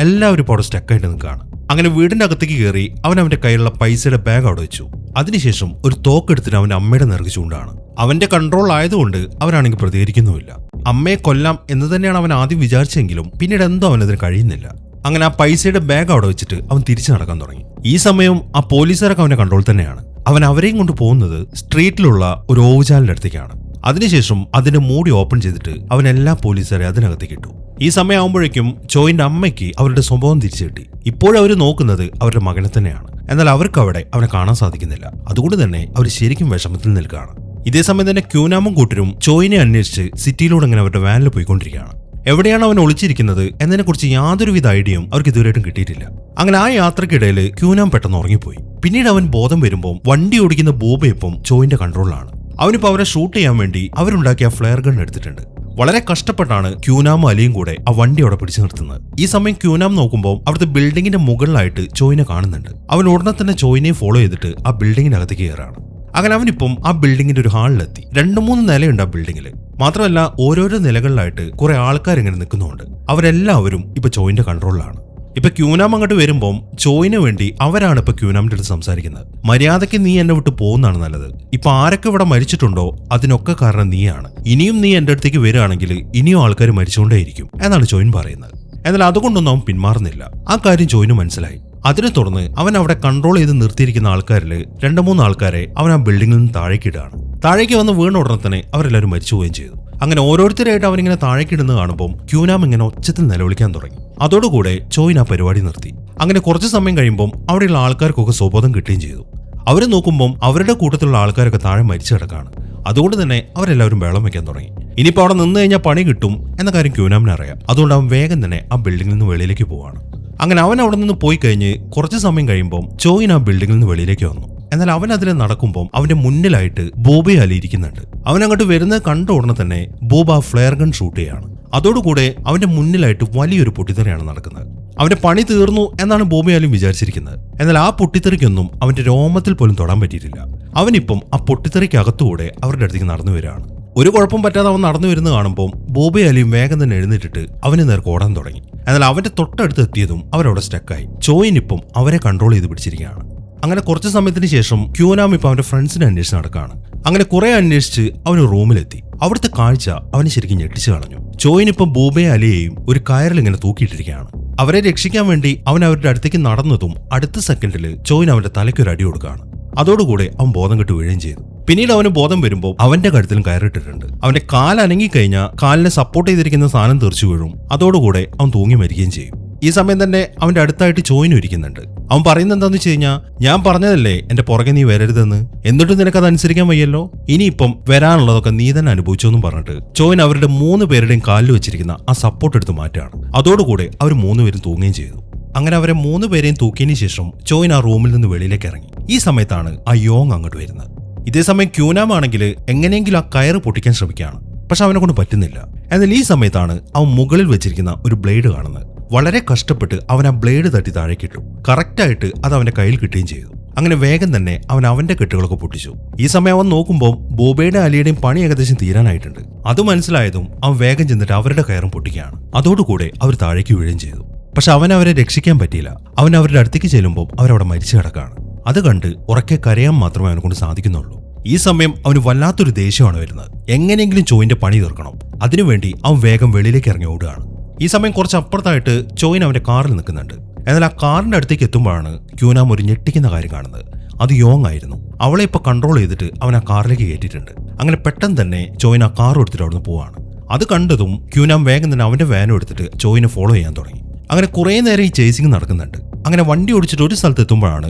എല്ലാവരും ഇപ്പോൾ അവിടെ സ്റ്റക്കായിട്ട് നിൽക്കുകയാണ്. അങ്ങനെ വീടിന്റെ അകത്തേക്ക് കയറി അവൻ അവന്റെ കയ്യിലുള്ള പൈസയുടെ ബാഗ് അവിടെ വെച്ചു. അതിനുശേഷം ഒരു തോക്കെടുത്തിട്ട് അവന്റെ അമ്മയുടെ നേർക്ക് ചൂണ്ടാണ്. അവന്റെ കൺട്രോൾ ആയതുകൊണ്ട് അവരാണെങ്കിൽ പ്രതികരിക്കുന്നുമില്ല. അമ്മയെ കൊല്ലാം എന്ന് തന്നെയാണ് അവൻ ആദ്യം വിചാരിച്ചെങ്കിലും പിന്നീട് എന്തോ അവനതിന് കഴിയുന്നില്ല. അങ്ങനെ ആ പൈസയുടെ ബാഗ് അവിടെ വെച്ചിട്ട് അവൻ തിരിച്ചു നടക്കാൻ തുടങ്ങി. ഈ സമയം ആ പോലീസുകാരൊക്കെ അവന്റെ കൺട്രോൾ തന്നെയാണ്. അവൻ അവരെയും കൊണ്ട് പോകുന്നത് സ്ട്രീറ്റിലുള്ള ഒരു ഓവുചാലിന്റെ അടുത്തേക്കാണ്. അതിനുശേഷം അതിന്റെ മൂടി ഓപ്പൺ ചെയ്തിട്ട് അവൻ എല്ലാ പോലീസുകാരെ അതിനകത്തേക്ക് ഇട്ടു. ഈ സമയമാകുമ്പോഴേക്കും ചോയിന്റെ അമ്മയ്ക്ക് അവരുടെ സ്വഭാവം തിരിച്ചു കിട്ടി. ഇപ്പോഴവർ നോക്കുന്നത് അവരുടെ മകനെ തന്നെയാണ്. എന്നാൽ അവർക്ക് അവിടെ അവനെ കാണാൻ സാധിക്കുന്നില്ല. അതുകൊണ്ട് തന്നെ അവർ ശരിക്കും വിഷമത്തിൽ നിൽക്കുകയാണ്. ഇതേ സമയം തന്നെ ക്യൂനാമും കൂട്ടരും ചോയിനെ അന്വേഷിച്ച് സിറ്റിയിലൂടെ അങ്ങനെ അവരുടെ വാനിൽ പോയിക്കൊണ്ടിരിക്കുകയാണ്. എവിടെയാണ് അവൻ ഒളിച്ചിരിക്കുന്നത് എന്നതിനെക്കുറിച്ച് യാതൊരുവിധ ഐഡിയയും അവർക്ക് ഇതുവരെയായിട്ടും കിട്ടിയിട്ടില്ല. അങ്ങനെ ആ യാത്രക്കിടയിൽ ക്യൂനാം പെട്ടെന്ന് ഉറങ്ങിപ്പോയി. പിന്നീട് അവൻ ബോധം വരുമ്പോൾ വണ്ടി ഓടിക്കുന്ന ബോബ ഇപ്പം ചോയിന്റെ കൺട്രോളിലാണ്. അവനിപ്പോ അവരെ ഷൂട്ട് ചെയ്യാൻ വേണ്ടി അവരുണ്ടാക്കിയ ഫ്ലെയർ ഗൺ എടുത്തിട്ടുണ്ട്. വളരെ കഷ്ടപ്പെട്ടാണ് ക്യൂനാമും അലിയും കൂടെ ആ വണ്ടി അവിടെ പിടിച്ചു നിർത്തുന്നത്. ഈ സമയം ക്യൂനാം നോക്കുമ്പോൾ അവിടുത്തെ ബിൽഡിങ്ങിന്റെ മുകളിലായിട്ട് ചോയിനെ കാണുന്നുണ്ട്. അവൻ ഉടനെ തന്നെ ചോയിനെ ഫോളോ ചെയ്തിട്ട് ആ ബിൽഡിങ്ങിനകത്തേക്ക് കയറാണ് അങ്ങനെ അവനിപ്പം ആ ബിൽഡിങ്ങിന്റെ ഒരു ഹാളിലെത്തി രണ്ടു മൂന്ന് നിലയുണ്ട് ആ ബിൽഡിങ്ങിൽ മാത്രമല്ല ഓരോരോ നിലകളിലായിട്ട് കുറെ ആൾക്കാർ ഇങ്ങനെ നിൽക്കുന്നുണ്ട്. അവരെല്ലാവരും ഇപ്പൊ ചോയിന്റെ കൺട്രോളിലാണ് ഇപ്പൊ ക്യൂനാം അങ്ങോട്ട് വരുമ്പോൾ ചോയിന് വേണ്ടി അവരാണ് ഇപ്പൊ ക്യൂനാമിന്റെ അടുത്ത് സംസാരിക്കുന്നത്. മര്യാദയ്ക്ക് നീ എന്നെ വിട്ട് പോകുന്നതാണ് നല്ലത്. ഇപ്പൊ ആരൊക്കെ ഇവിടെ മരിച്ചിട്ടുണ്ടോ അതിനൊക്കെ കാരണം നീയാണ്. ഇനിയും നീ എന്റെ അടുത്തേക്ക് വരികയാണെങ്കിൽ ഇനിയും ആൾക്കാർ മരിച്ചുകൊണ്ടേയിരിക്കും എന്നാണ് ചോയിൻ പറയുന്നത്. എന്നാൽ അതുകൊണ്ടൊന്നും അവൻ പിന്മാറുന്നില്ല. ആ കാര്യം ചോയിന് മനസ്സിലായി. അതിനെ തുടർന്ന് അവൻ അവിടെ കൺട്രോൾ ചെയ്ത് നിർത്തിയിരിക്കുന്ന ആൾക്കാരിൽ രണ്ട് മൂന്ന് ആൾക്കാരെ അവൻ ആ ബിൽഡിങ്ങിൽ നിന്ന് താഴേക്കിടുകയാണ് താഴേക്ക് വന്ന് വീണ ഉടനെ തന്നെ അവരെല്ലാവരും മരിച്ചു പോവുകയും ചെയ്തു. അങ്ങനെ ഓരോരുത്തരായിട്ട് അവനിങ്ങനെ താഴേക്കിടുന്ന കാണുമ്പോൾ ക്യൂനാം ഇങ്ങനെ ഒച്ചത്തിൽ നിലവിളിക്കാൻ തുടങ്ങി. അതോടുകൂടെ ചോയിൻ ആ പരിപാടി നിർത്തി. അങ്ങനെ കുറച്ച് സമയം കഴിയുമ്പോൾ അവിടെയുള്ള ആൾക്കാർക്കൊക്കെ സ്വബോധം കിട്ടുകയും ചെയ്തു. അവരെ നോക്കുമ്പോൾ അവരുടെ കൂട്ടത്തിലുള്ള ആൾക്കാരൊക്കെ താഴെ മരിച്ചു കിടക്കാണ്. അതുകൊണ്ട് തന്നെ അവരെല്ലാവരും വെള്ളം വയ്ക്കാൻ തുടങ്ങി. ഇനിയിപ്പോൾ അവിടെ നിന്ന് കഴിഞ്ഞാൽ പണി കിട്ടും എന്ന കാര്യം ക്യൂനാമിന് അറിയാം. അതുകൊണ്ട് അവൻ വേഗം തന്നെ ആ ബിൽഡിങ്ങിൽ നിന്ന് വെളിയിലേക്ക് പോവാണ് അങ്ങനെ അവൻ അവിടെ നിന്ന് പോയി കഴിഞ്ഞ് കുറച്ച് സമയം കഴിയുമ്പോൾ ചോയിൻ ആ ബിൽഡിങ്ങിൽ നിന്ന് വെളിയിലേക്ക് വന്നു. എന്നാൽ അവൻ അതിനെ നടക്കുമ്പോൾ അവന്റെ മുന്നിലായിട്ട് ബോബി അലി ഇരിക്കുന്നുണ്ട്. അവൻ അങ്ങോട്ട് വരുന്നത് കണ്ട ഉടനെ തന്നെ ബോബ ആ ഫ്ലെയർ ഗൺ ഷൂട്ട് ചെയ്യാണ്. അതോടുകൂടെ അവന്റെ മുന്നിലായിട്ട് വലിയൊരു പൊട്ടിത്തെറിയാണ് നടക്കുന്നത്. അവന്റെ പണി തീർന്നു എന്നാണ് ബോബി അലി വിചാരിച്ചിരിക്കുന്നത്. എന്നാൽ ആ പൊട്ടിത്തെറിക്കൊന്നും അവന്റെ രോമത്തിൽ പോലും തൊടാൻ പറ്റിയിട്ടില്ല. അവനിപ്പം ആ പൊട്ടിത്തെറിക്കകത്തുകൂടെ അവരുടെ അടുത്തേക്ക് നടന്നു വരികയാണ്. ഒരു കുഴപ്പം പറ്റാതെ അവൻ നടന്നു വരുന്നത് കാണുമ്പോൾ ബോബി അലിയും വേഗം തന്നെ എഴുന്നേറ്റിട്ട് അവന് നേർക്ക് ഓടാൻ തുടങ്ങി. എന്നാൽ അവന്റെ തൊട്ടടുത്ത് എത്തിയതും അവരവിടെ സ്റ്റക്കായി ചോയിൻ ഇപ്പം അവരെ കൺട്രോൾ ചെയ്ത് പിടിച്ചിരിക്കുകയാണ്. അങ്ങനെ കുറച്ച് സമയത്തിന് ശേഷം ക്യൂനാം ഇപ്പം അവന്റെ ഫ്രണ്ട്സിനെ അന്വേഷിച്ച് നടക്കുകയാണ് അങ്ങനെ കുറെ അന്വേഷിച്ച് അവൻ റൂമിലെത്തി. അവിടുത്തെ കാഴ്ച അവനെ ശരിക്കും ഞെട്ടിച്ചു കളഞ്ഞു. ചോയിൻ ഇപ്പം ബൂബെ അലിയെയും ഒരു കയറിൽ ഇങ്ങനെ തൂക്കിയിട്ടിരിക്കുകയാണ്. അവരെ രക്ഷിക്കാൻ വേണ്ടി അവൻ അവരുടെ അടുത്തേക്ക് നടന്നതും അടുത്ത സെക്കൻഡിൽ ചോയിൻ അവന്റെ തലയ്ക്കൊരു അടി കൊടുക്കുകയാണ്. അതോടുകൂടെ അവൻ ബോധം കെട്ട് വീഴുകയും ചെയ്തു. പിന്നീട് അവന് ബോധം വരുമ്പോൾ അവന്റെ കഴുത്തിലും കയറിട്ടിട്ടുണ്ട്. അവന്റെ കാൽ അനങ്ങി കഴിഞ്ഞാൽ കാലിനെ സപ്പോർട്ട് ചെയ്തിരിക്കുന്ന സാധനം തെറിച്ചു വീഴും. അതോടുകൂടെ അവൻ തൂങ്ങി മരിക്കുകയും ചെയ്യും. ഈ സമയം തന്നെ അവന്റെ അടുത്തായിട്ട് ചോയിനും ഇരിക്കുന്നുണ്ട്. അവൻ പറയുന്നത് എന്താന്ന് വെച്ച് കഴിഞ്ഞാൽ ഞാൻ പറഞ്ഞതല്ലേ എന്റെ പുറകെ നീ വരരുതെന്ന്? എന്നിട്ടും നിനക്ക് അത് അനുസരിക്കാൻ വയ്യല്ലോ? ഇനിയിപ്പം വരാനുള്ളതൊക്കെ നീ തന്നെ അനുഭവിച്ചോന്നും പറഞ്ഞിട്ട് ചോയിൻ അവരുടെ മൂന്ന് പേരുടെയും കാലിൽ വെച്ചിരിക്കുന്ന ആ സപ്പോർട്ട് എടുത്ത് മാറ്റാണ് അതോടുകൂടെ അവർ മൂന്നുപേരും തൂങ്ങുകയും ചെയ്തു. അങ്ങനെ അവരെ മൂന്ന് പേരെയും തൂക്കിയതിനു ശേഷം ചോയിൻ ആ റൂമിൽ നിന്ന് വെളിയിലേക്ക് ഇറങ്ങി. ഈ സമയത്താണ് ആ യോങ് അങ്ങോട്ട് വരുന്നത്. ഇതേസമയം ക്യൂനാം ആണെങ്കിൽ എങ്ങനെയെങ്കിലും ആ കയറ് പൊട്ടിക്കാൻ ശ്രമിക്കുകയാണ്. പക്ഷെ അവനെ കൊണ്ട് പറ്റുന്നില്ല. എന്നാൽ ഈ സമയത്താണ് അവൻ മുകളിൽ വെച്ചിരിക്കുന്ന ഒരു ബ്ലേഡ് കാണുന്നത്. വളരെ കഷ്ടപ്പെട്ട് അവൻ ആ ബ്ലേഡ് തട്ടി താഴേക്ക് ഇട്ടു. കറക്റ്റായിട്ട് അത് അവന്റെ കയ്യിൽ കിട്ടുകയും ചെയ്തു. അങ്ങനെ വേഗം തന്നെ അവൻ അവന്റെ കെട്ടുകളൊക്കെ പൊട്ടിച്ചു. ഈ സമയം അവൻ നോക്കുമ്പോൾ ബോബയുടെ അലിയുടെയും പണി ഏകദേശം തീരാനായിട്ടുണ്ട്. അത് മനസ്സിലായതും അവൻ വേഗം ചെന്നിട്ട് അവരുടെ കയറും പൊട്ടിക്കുകയാണ്. അതോടുകൂടെ അവർ താഴേക്ക് വീഴുകയും ചെയ്തു. പക്ഷെ അവൻ അവരെ രക്ഷിക്കാൻ പറ്റിയില്ല. അവൻ അവരുടെ അടുത്തേക്ക് ചെല്ലുമ്പോൾ അവരവിടെ മരിച്ചു കിടക്കാണ് അത് കണ്ട് ഉറക്കെ കരയാൻ മാത്രമേ അവനെ കൊണ്ട് സാധിക്കുന്നുള്ളൂ. ഈ സമയം അവന് വല്ലാത്തൊരു ദേഷ്യമാണ് വരുന്നത്. എങ്ങനെയെങ്കിലും ചോയിന്റെ പണി തീർക്കണം. അതിനുവേണ്ടി അവൻ വേഗം വെളിയിലേക്ക് ഇറങ്ങി ഓടുകയാണ്. ഈ സമയം കുറച്ച് അപ്പുറത്തായിട്ട് ചോയിൻ അവന്റെ കാറിൽ നിൽക്കുന്നുണ്ട്. എന്നാൽ ആ കാറിന്റെ അടുത്തേക്ക് എത്തുമ്പോഴാണ് ക്യൂനാം ഒരു ഞെട്ടിക്കുന്ന കാര്യം കാണുന്നത്. അത് യോങ് ആയിരുന്നു. അവളെ ഇപ്പൊ കൺട്രോൾ ചെയ്തിട്ട് അവൻ ആ കാറിലേക്ക് കയറ്റിയിട്ടുണ്ട്. അങ്ങനെ പെട്ടെന്ന് തന്നെ ചോയിൻ ആ കാർ എടുത്തിട്ട് അവിടുന്ന് പോവാണ്. അത് കണ്ടതും ക്യൂനാം വേഗം തന്നെ അവന്റെ വാനും എടുത്തിട്ട് ചോയിനെ ഫോളോ ചെയ്യാൻ തുടങ്ങി. അങ്ങനെ കുറേ നേരം ഈ ചേസിങ് നടക്കുന്നുണ്ട്. അങ്ങനെ വണ്ടി ഓടിച്ചിട്ട് ഒരു സ്ഥലത്ത് എത്തുമ്പോഴാണ്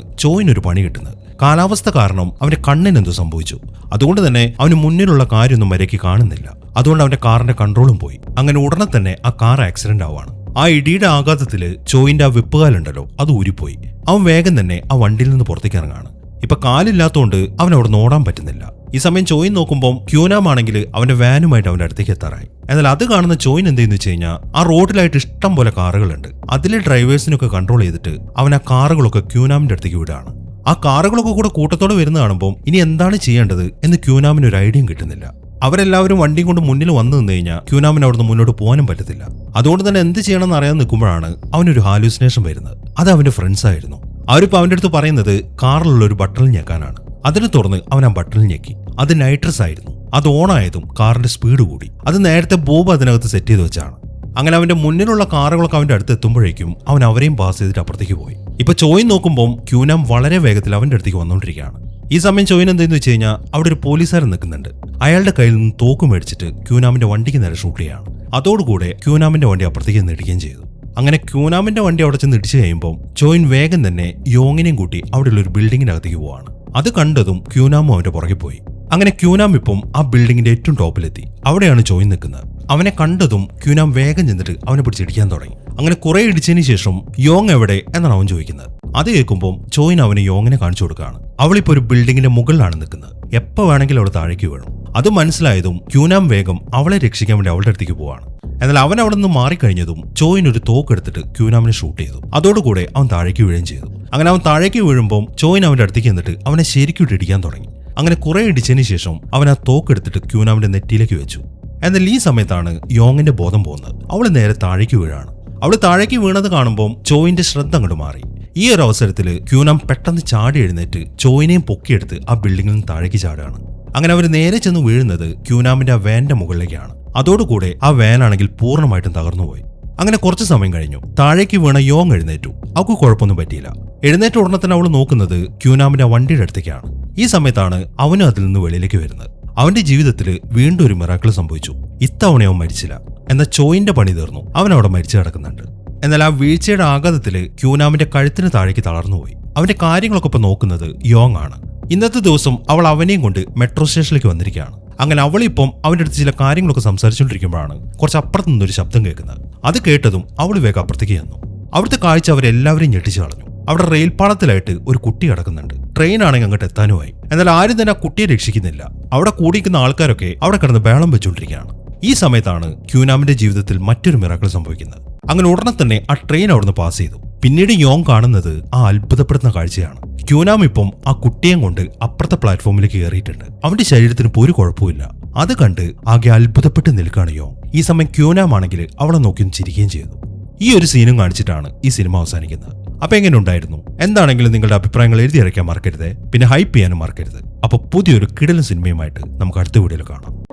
ഒരു പണി കിട്ടുന്നത്. കാലാവസ്ഥ കാരണം അവന്റെ കണ്ണിന് എന്തോ സംഭവിച്ചു. അതുകൊണ്ട് തന്നെ അവന് മുന്നിലുള്ള കാര്യമൊന്നും വരയ്ക്ക് കാണുന്നില്ല. അതുകൊണ്ട് അവന്റെ കാറിന്റെ കൺട്രോളും പോയി. അങ്ങനെ ഉടനെ തന്നെ ആ കാർ ആക്സിഡന്റ് ആവാണ് ആ ഇടിയുടെ ആഘാതത്തിൽ ചോയിന്റെ ആ വെപ്പുകാലുണ്ടല്ലോ അത് ഊരിപ്പോയി. അവൻ വേഗം തന്നെ ആ വണ്ടിയിൽ നിന്ന് പുറത്തേക്ക് ഇറങ്ങാണ് ഇപ്പൊ കാലില്ലാത്തതുകൊണ്ട് അവൻ അവിടെ ഓടാൻ പറ്റുന്നില്ല. ഈ സമയം ചോയിൻ നോക്കുമ്പോൾ ക്യൂനാം ആണെങ്കിൽ അവന്റെ വാനുമായിട്ട് അവന്റെ അടുത്തേക്ക് എത്താറായി. എന്നാൽ അത് കാണുന്ന ചോയിൻ എന്ത് ചെയ്യുന്നു വെച്ച് കഴിഞ്ഞാൽ ആ റോഡിലായിട്ട് ഇഷ്ടം പോലെ കാറുകളുണ്ട്. അതിലെ ഡ്രൈവേഴ്സിനൊക്കെ കൺട്രോൾ ചെയ്തിട്ട് അവൻ ആ കാറുകളൊക്കെ ക്യൂനാമിന്റെ അടുത്തേക്ക് വിടുകയാണ്. ആ കാറുകളൊക്കെ കൂടെ കൂട്ടത്തോടെ വരുന്ന കാണുമ്പോൾ ഇനി എന്താണ് ചെയ്യേണ്ടത് എന്ന് ക്യൂനാമിന് ഒരു ഐഡിയയും കിട്ടുന്നില്ല. അവരെല്ലാവരും വണ്ടി കൊണ്ട് മുന്നിൽ വന്നു നിന്ന് കഴിഞ്ഞാൽ ക്യൂനാമിന് അവിടുന്ന് മുന്നോട്ട് പോകാനും പറ്റത്തില്ല. അതുകൊണ്ട് തന്നെ എന്ത് ചെയ്യണമെന്ന് അറിയാൻ നിൽക്കുമ്പോഴാണ് അവനൊരു ഹാലൂസിനേഷൻ വരുന്നത്. അത് അവന്റെ ഫ്രണ്ട്സ് ആയിരുന്നു. അവരിപ്പോൾ അവന്റെ അടുത്ത് പറയുന്നത് കാറിലുള്ള ഒരു ബട്ടൺ ഞെക്കാനാണ്. അതിനെ തുറന്ന് അവൻ ആ ബട്ടൺ ഞെക്കി. അത് നൈട്രസ് ആയിരുന്നു. അത് ഓണായതും കാറിന്റെ സ്പീഡ് കൂടി. അത് നേരത്തെ ബോബ് അതിനകത്ത് സെറ്റ് ചെയ്ത് വെച്ചാണ്. അങ്ങനെ അവന്റെ മുന്നിലുള്ള കാറുകളൊക്കെ അവന്റെ അടുത്ത് എത്തുമ്പോഴേക്കും അവൻ അവരെയും പാസ് ചെയ്തിട്ട് അപ്പുറത്തേക്ക് പോയി. ഇപ്പൊ ചോയിൻ നോക്കുമ്പോൾ ക്യൂനാം വളരെ വേഗത്തിൽ അവന്റെ അടുത്തേക്ക് വന്നുകൊണ്ടിരിക്കുകയാണ് ഈ സമയം ചോയിൻ എന്തെന്ന് വെച്ച് കഴിഞ്ഞാൽ അവിടെ ഒരു പോലീസുകാരൻ നിൽക്കുന്നുണ്ട്. അയാളുടെ കയ്യിൽ നിന്ന് തോക്ക് മേടിച്ചിട്ട് ക്യൂനാമിന്റെ വണ്ടിക്ക് നേരെ ഷൂട്ട് ചെയ്യാണ് അതോടുകൂടെ ക്യൂനാമിന്റെ വണ്ടി അപ്പുറത്തേക്ക് നിടിക്കുകയും ചെയ്തു. അങ്ങനെ ക്യൂനാമിന്റെ വണ്ടി അവിടെ ചെന്ന് ഇടിച്ചു കഴിയുമ്പോൾ ചോയിൻ വേഗം തന്നെ യോങ്ങിനെയും കൂട്ടി അവിടെയുള്ള ഒരു ബിൽഡിങ്ങിനകത്തേക്ക് പോവാണ്. അത് കണ്ടതും ക്യൂനാമും അവന്റെ പുറകെ പോയി. അങ്ങനെ ക്യൂനാം ഇപ്പം ആ ബിൽഡിങ്ങിന്റെ ഏറ്റവും ടോപ്പിലെത്തി. അവിടെയാണ് ചോയിൻ നിൽക്കുന്നത്. അവനെ കണ്ടതും ക്യൂനാം വേഗം ചെന്നിട്ട് അവനെ പിടിച്ചിടിക്കാൻ തുടങ്ങി. അങ്ങനെ കുറെ ഇടിച്ചതിന് ശേഷം യോങ് എവിടെ എന്നാണ് അവൻ ചോദിക്കുന്നത്. അത് കേൾക്കുമ്പോൾ ചോയിൻ അവന് യോങ്ങിനെ കാണിച്ചു കൊടുക്കുകയാണ്. അവളിപ്പോ ഒരു ബിൽഡിങ്ങിന്റെ മുകളിലാണ് നിൽക്കുന്നത്. എപ്പോ വേണമെങ്കിലും അവൾ താഴേക്ക് വീഴും. അത് മനസ്സിലായതും ക്യൂനാം വേഗം അവളെ രക്ഷിക്കാൻ വേണ്ടി അവളുടെ അടുത്തേക്ക് പോവാണ്. എന്നാൽ അവൻ അവിടെ നിന്ന് മാറിക്കഴിഞ്ഞതും ചോയിൻ ഒരു തോക്ക് എടുത്തിട്ട് ക്യൂനാമിനെ ഷൂട്ട് ചെയ്തു. അതോടുകൂടെ അവൻ താഴേക്ക് വീഴുകയും ചെയ്തു. അങ്ങനെ അവൻ താഴേക്ക് വീഴുമ്പോൾ ചോയിൻ അവന്റെ അടുത്തേക്ക് എന്നിട്ട് അവനെ ശരിക്കും ഇടിക്കാൻ തുടങ്ങി. അങ്ങനെ കുറെ ഇടിച്ചതിന് ശേഷം അവൻ ആ തോക്കെടുത്തിട്ട് ക്യൂനാമിന്റെ നെറ്റിയിലേക്ക് വെച്ചു. എന്നാൽ ഈ സമയത്താണ് യോങ്ങിന്റെ ബോധം പോകുന്നത്. അവൾ നേരെ താഴേക്ക് വീഴാണ്. അവൾ താഴേക്ക് വീണത് കാണുമ്പോൾ ചോയിന്റെ ശ്രദ്ധ അങ്ങോട്ട് മാറി. ഈ ഒരു അവസരത്തിൽ ക്യൂനം പെട്ടെന്ന് ചാടി എഴുന്നേറ്റ് ചോയിനെയും പൊക്കിയെടുത്ത് ആ ബിൽഡിങ്ങിൽ നിന്ന് താഴേക്ക് ചാടുകയാണ്. അങ്ങനെ അവർ നേരെ ചെന്ന് വീഴുന്നത് ക്യൂനാമിന്റെ ആ വാനിന്റെ മുകളിലേക്കാണ്. അതോടുകൂടെ ആ വാനാണെങ്കിൽ പൂർണമായിട്ടും തകർന്നുപോയി. അങ്ങനെ കുറച്ച് സമയം കഴിഞ്ഞു. താഴേക്ക് വീണ യോങ് എഴുന്നേറ്റു. അവൾക്ക് കുഴപ്പമൊന്നും പറ്റിയില്ല. എഴുന്നേറ്റ ഉടനെ തന്നെ അവൾ നോക്കുന്നത് ക്യൂനാമിന്റെ വണ്ടിയുടെ അടുത്തേക്കാണ്. ഈ സമയത്താണ് അവനും അതിൽ നിന്ന് വെളിയിലേക്ക് വരുന്നത്. അവന്റെ ജീവിതത്തിൽ വീണ്ടും ഒരു മിറാക്കിൾ സംഭവിച്ചു. ഇത്തവണ അവൻ മരിച്ചില്ല. എന്ന ചോയിന്റെ പണി തീർന്നു. അവൻ അവിടെ മരിച്ചു കിടക്കുന്നുണ്ട്. എന്നാൽ ആ വീഴ്ചയുടെ ആഘാതത്തിൽ ക്യൂനാമിന്റെ കഴുത്തിന് താഴേക്ക് തളർന്നുപോയി അവന്റെ കാര്യങ്ങളൊക്കെ ഇപ്പൊ നോക്കുന്നത് യോങ് ആണ്. ഇന്നത്തെ ദിവസം അവൾ അവനെയും കൊണ്ട് മെട്രോ സ്റ്റേഷനിലേക്ക് വന്നിരിക്കുകയാണ്. അങ്ങനെ അവളിപ്പം അവന്റെ അടുത്ത് ചില കാര്യങ്ങളൊക്കെ സംസാരിച്ചുകൊണ്ടിരിക്കുമ്പോഴാണ് കുറച്ച് അപ്പുറത്ത് നിന്നൊരു ശബ്ദം കേൾക്കുന്നത്. അത് കേട്ടതും അവൾ വേഗം അപ്പുറത്തേക്ക് ചെന്നു. അവിടുത്തെ കാഴ്ച അവരെല്ലാവരെയും ഞെട്ടിച്ചു കളഞ്ഞു. അവിടെ റെയിൽപ്പാളത്തിലായിട്ട് ഒരു കുട്ടി കിടക്കുന്നുണ്ട്. ട്രെയിൻ ആണെങ്കിൽ അങ്ങോട്ട് എത്താനുമായി എന്നാൽ ആരും തന്നെ ആ കുട്ടിയെ രക്ഷിക്കുന്നില്ല. അവിടെ കൂടിയിരിക്കുന്ന ആൾക്കാരൊക്കെ അവിടെ കിടന്ന് ബേളം വെച്ചുകൊണ്ടിരിക്കുകയാണ്. ഈ സമയത്താണ് ക്യൂനാമിന്റെ ജീവിതത്തിൽ മറ്റൊരു മിറാക്കൾ സംഭവിക്കുന്നത്. അങ്ങനെ ഉടനെ തന്നെ ആ ട്രെയിൻ അവിടുന്ന് പാസ് ചെയ്തു. പിന്നീട് യോങ് കാണുന്നത് ആ അത്ഭുതപ്പെടുന്ന കാഴ്ചയാണ്. ക്യൂനാം ഇപ്പം ആ കുട്ടിയെയും കൊണ്ട് അപ്പുറത്തെ പ്ലാറ്റ്ഫോമിലേക്ക് കയറിയിട്ടുണ്ട്. അവന്റെ ശരീരത്തിന് ഒരു കുഴപ്പമില്ല അത് കണ്ട് ആകെ അത്ഭുതപ്പെട്ട് നിൽക്കുകയാണ് യോങ് ഈ സമയം ക്യൂനാം ആണെങ്കിൽ അവളെ നോക്കി ഒന്ന് ചിരിക്കുകയും ചെയ്തു. ഈ ഒരു സീനും കാണിച്ചിട്ടാണ് ഈ സിനിമ അവസാനിക്കുന്നത്. അപ്പൊ എങ്ങനെ ഉണ്ടായിരുന്നു? എന്താണെങ്കിലും നിങ്ങളുടെ അഭിപ്രായങ്ങൾ എഴുതി അറിയിക്കാൻ മറക്കരുത്. പിന്നെ ഹൈപ്പ് ചെയ്യാനും മറക്കരുത്. അപ്പൊ പുതിയൊരു കിടലും സിനിമയുമായിട്ട് നമുക്ക് അടുത്ത വീഡിയോയിൽ കാണാം.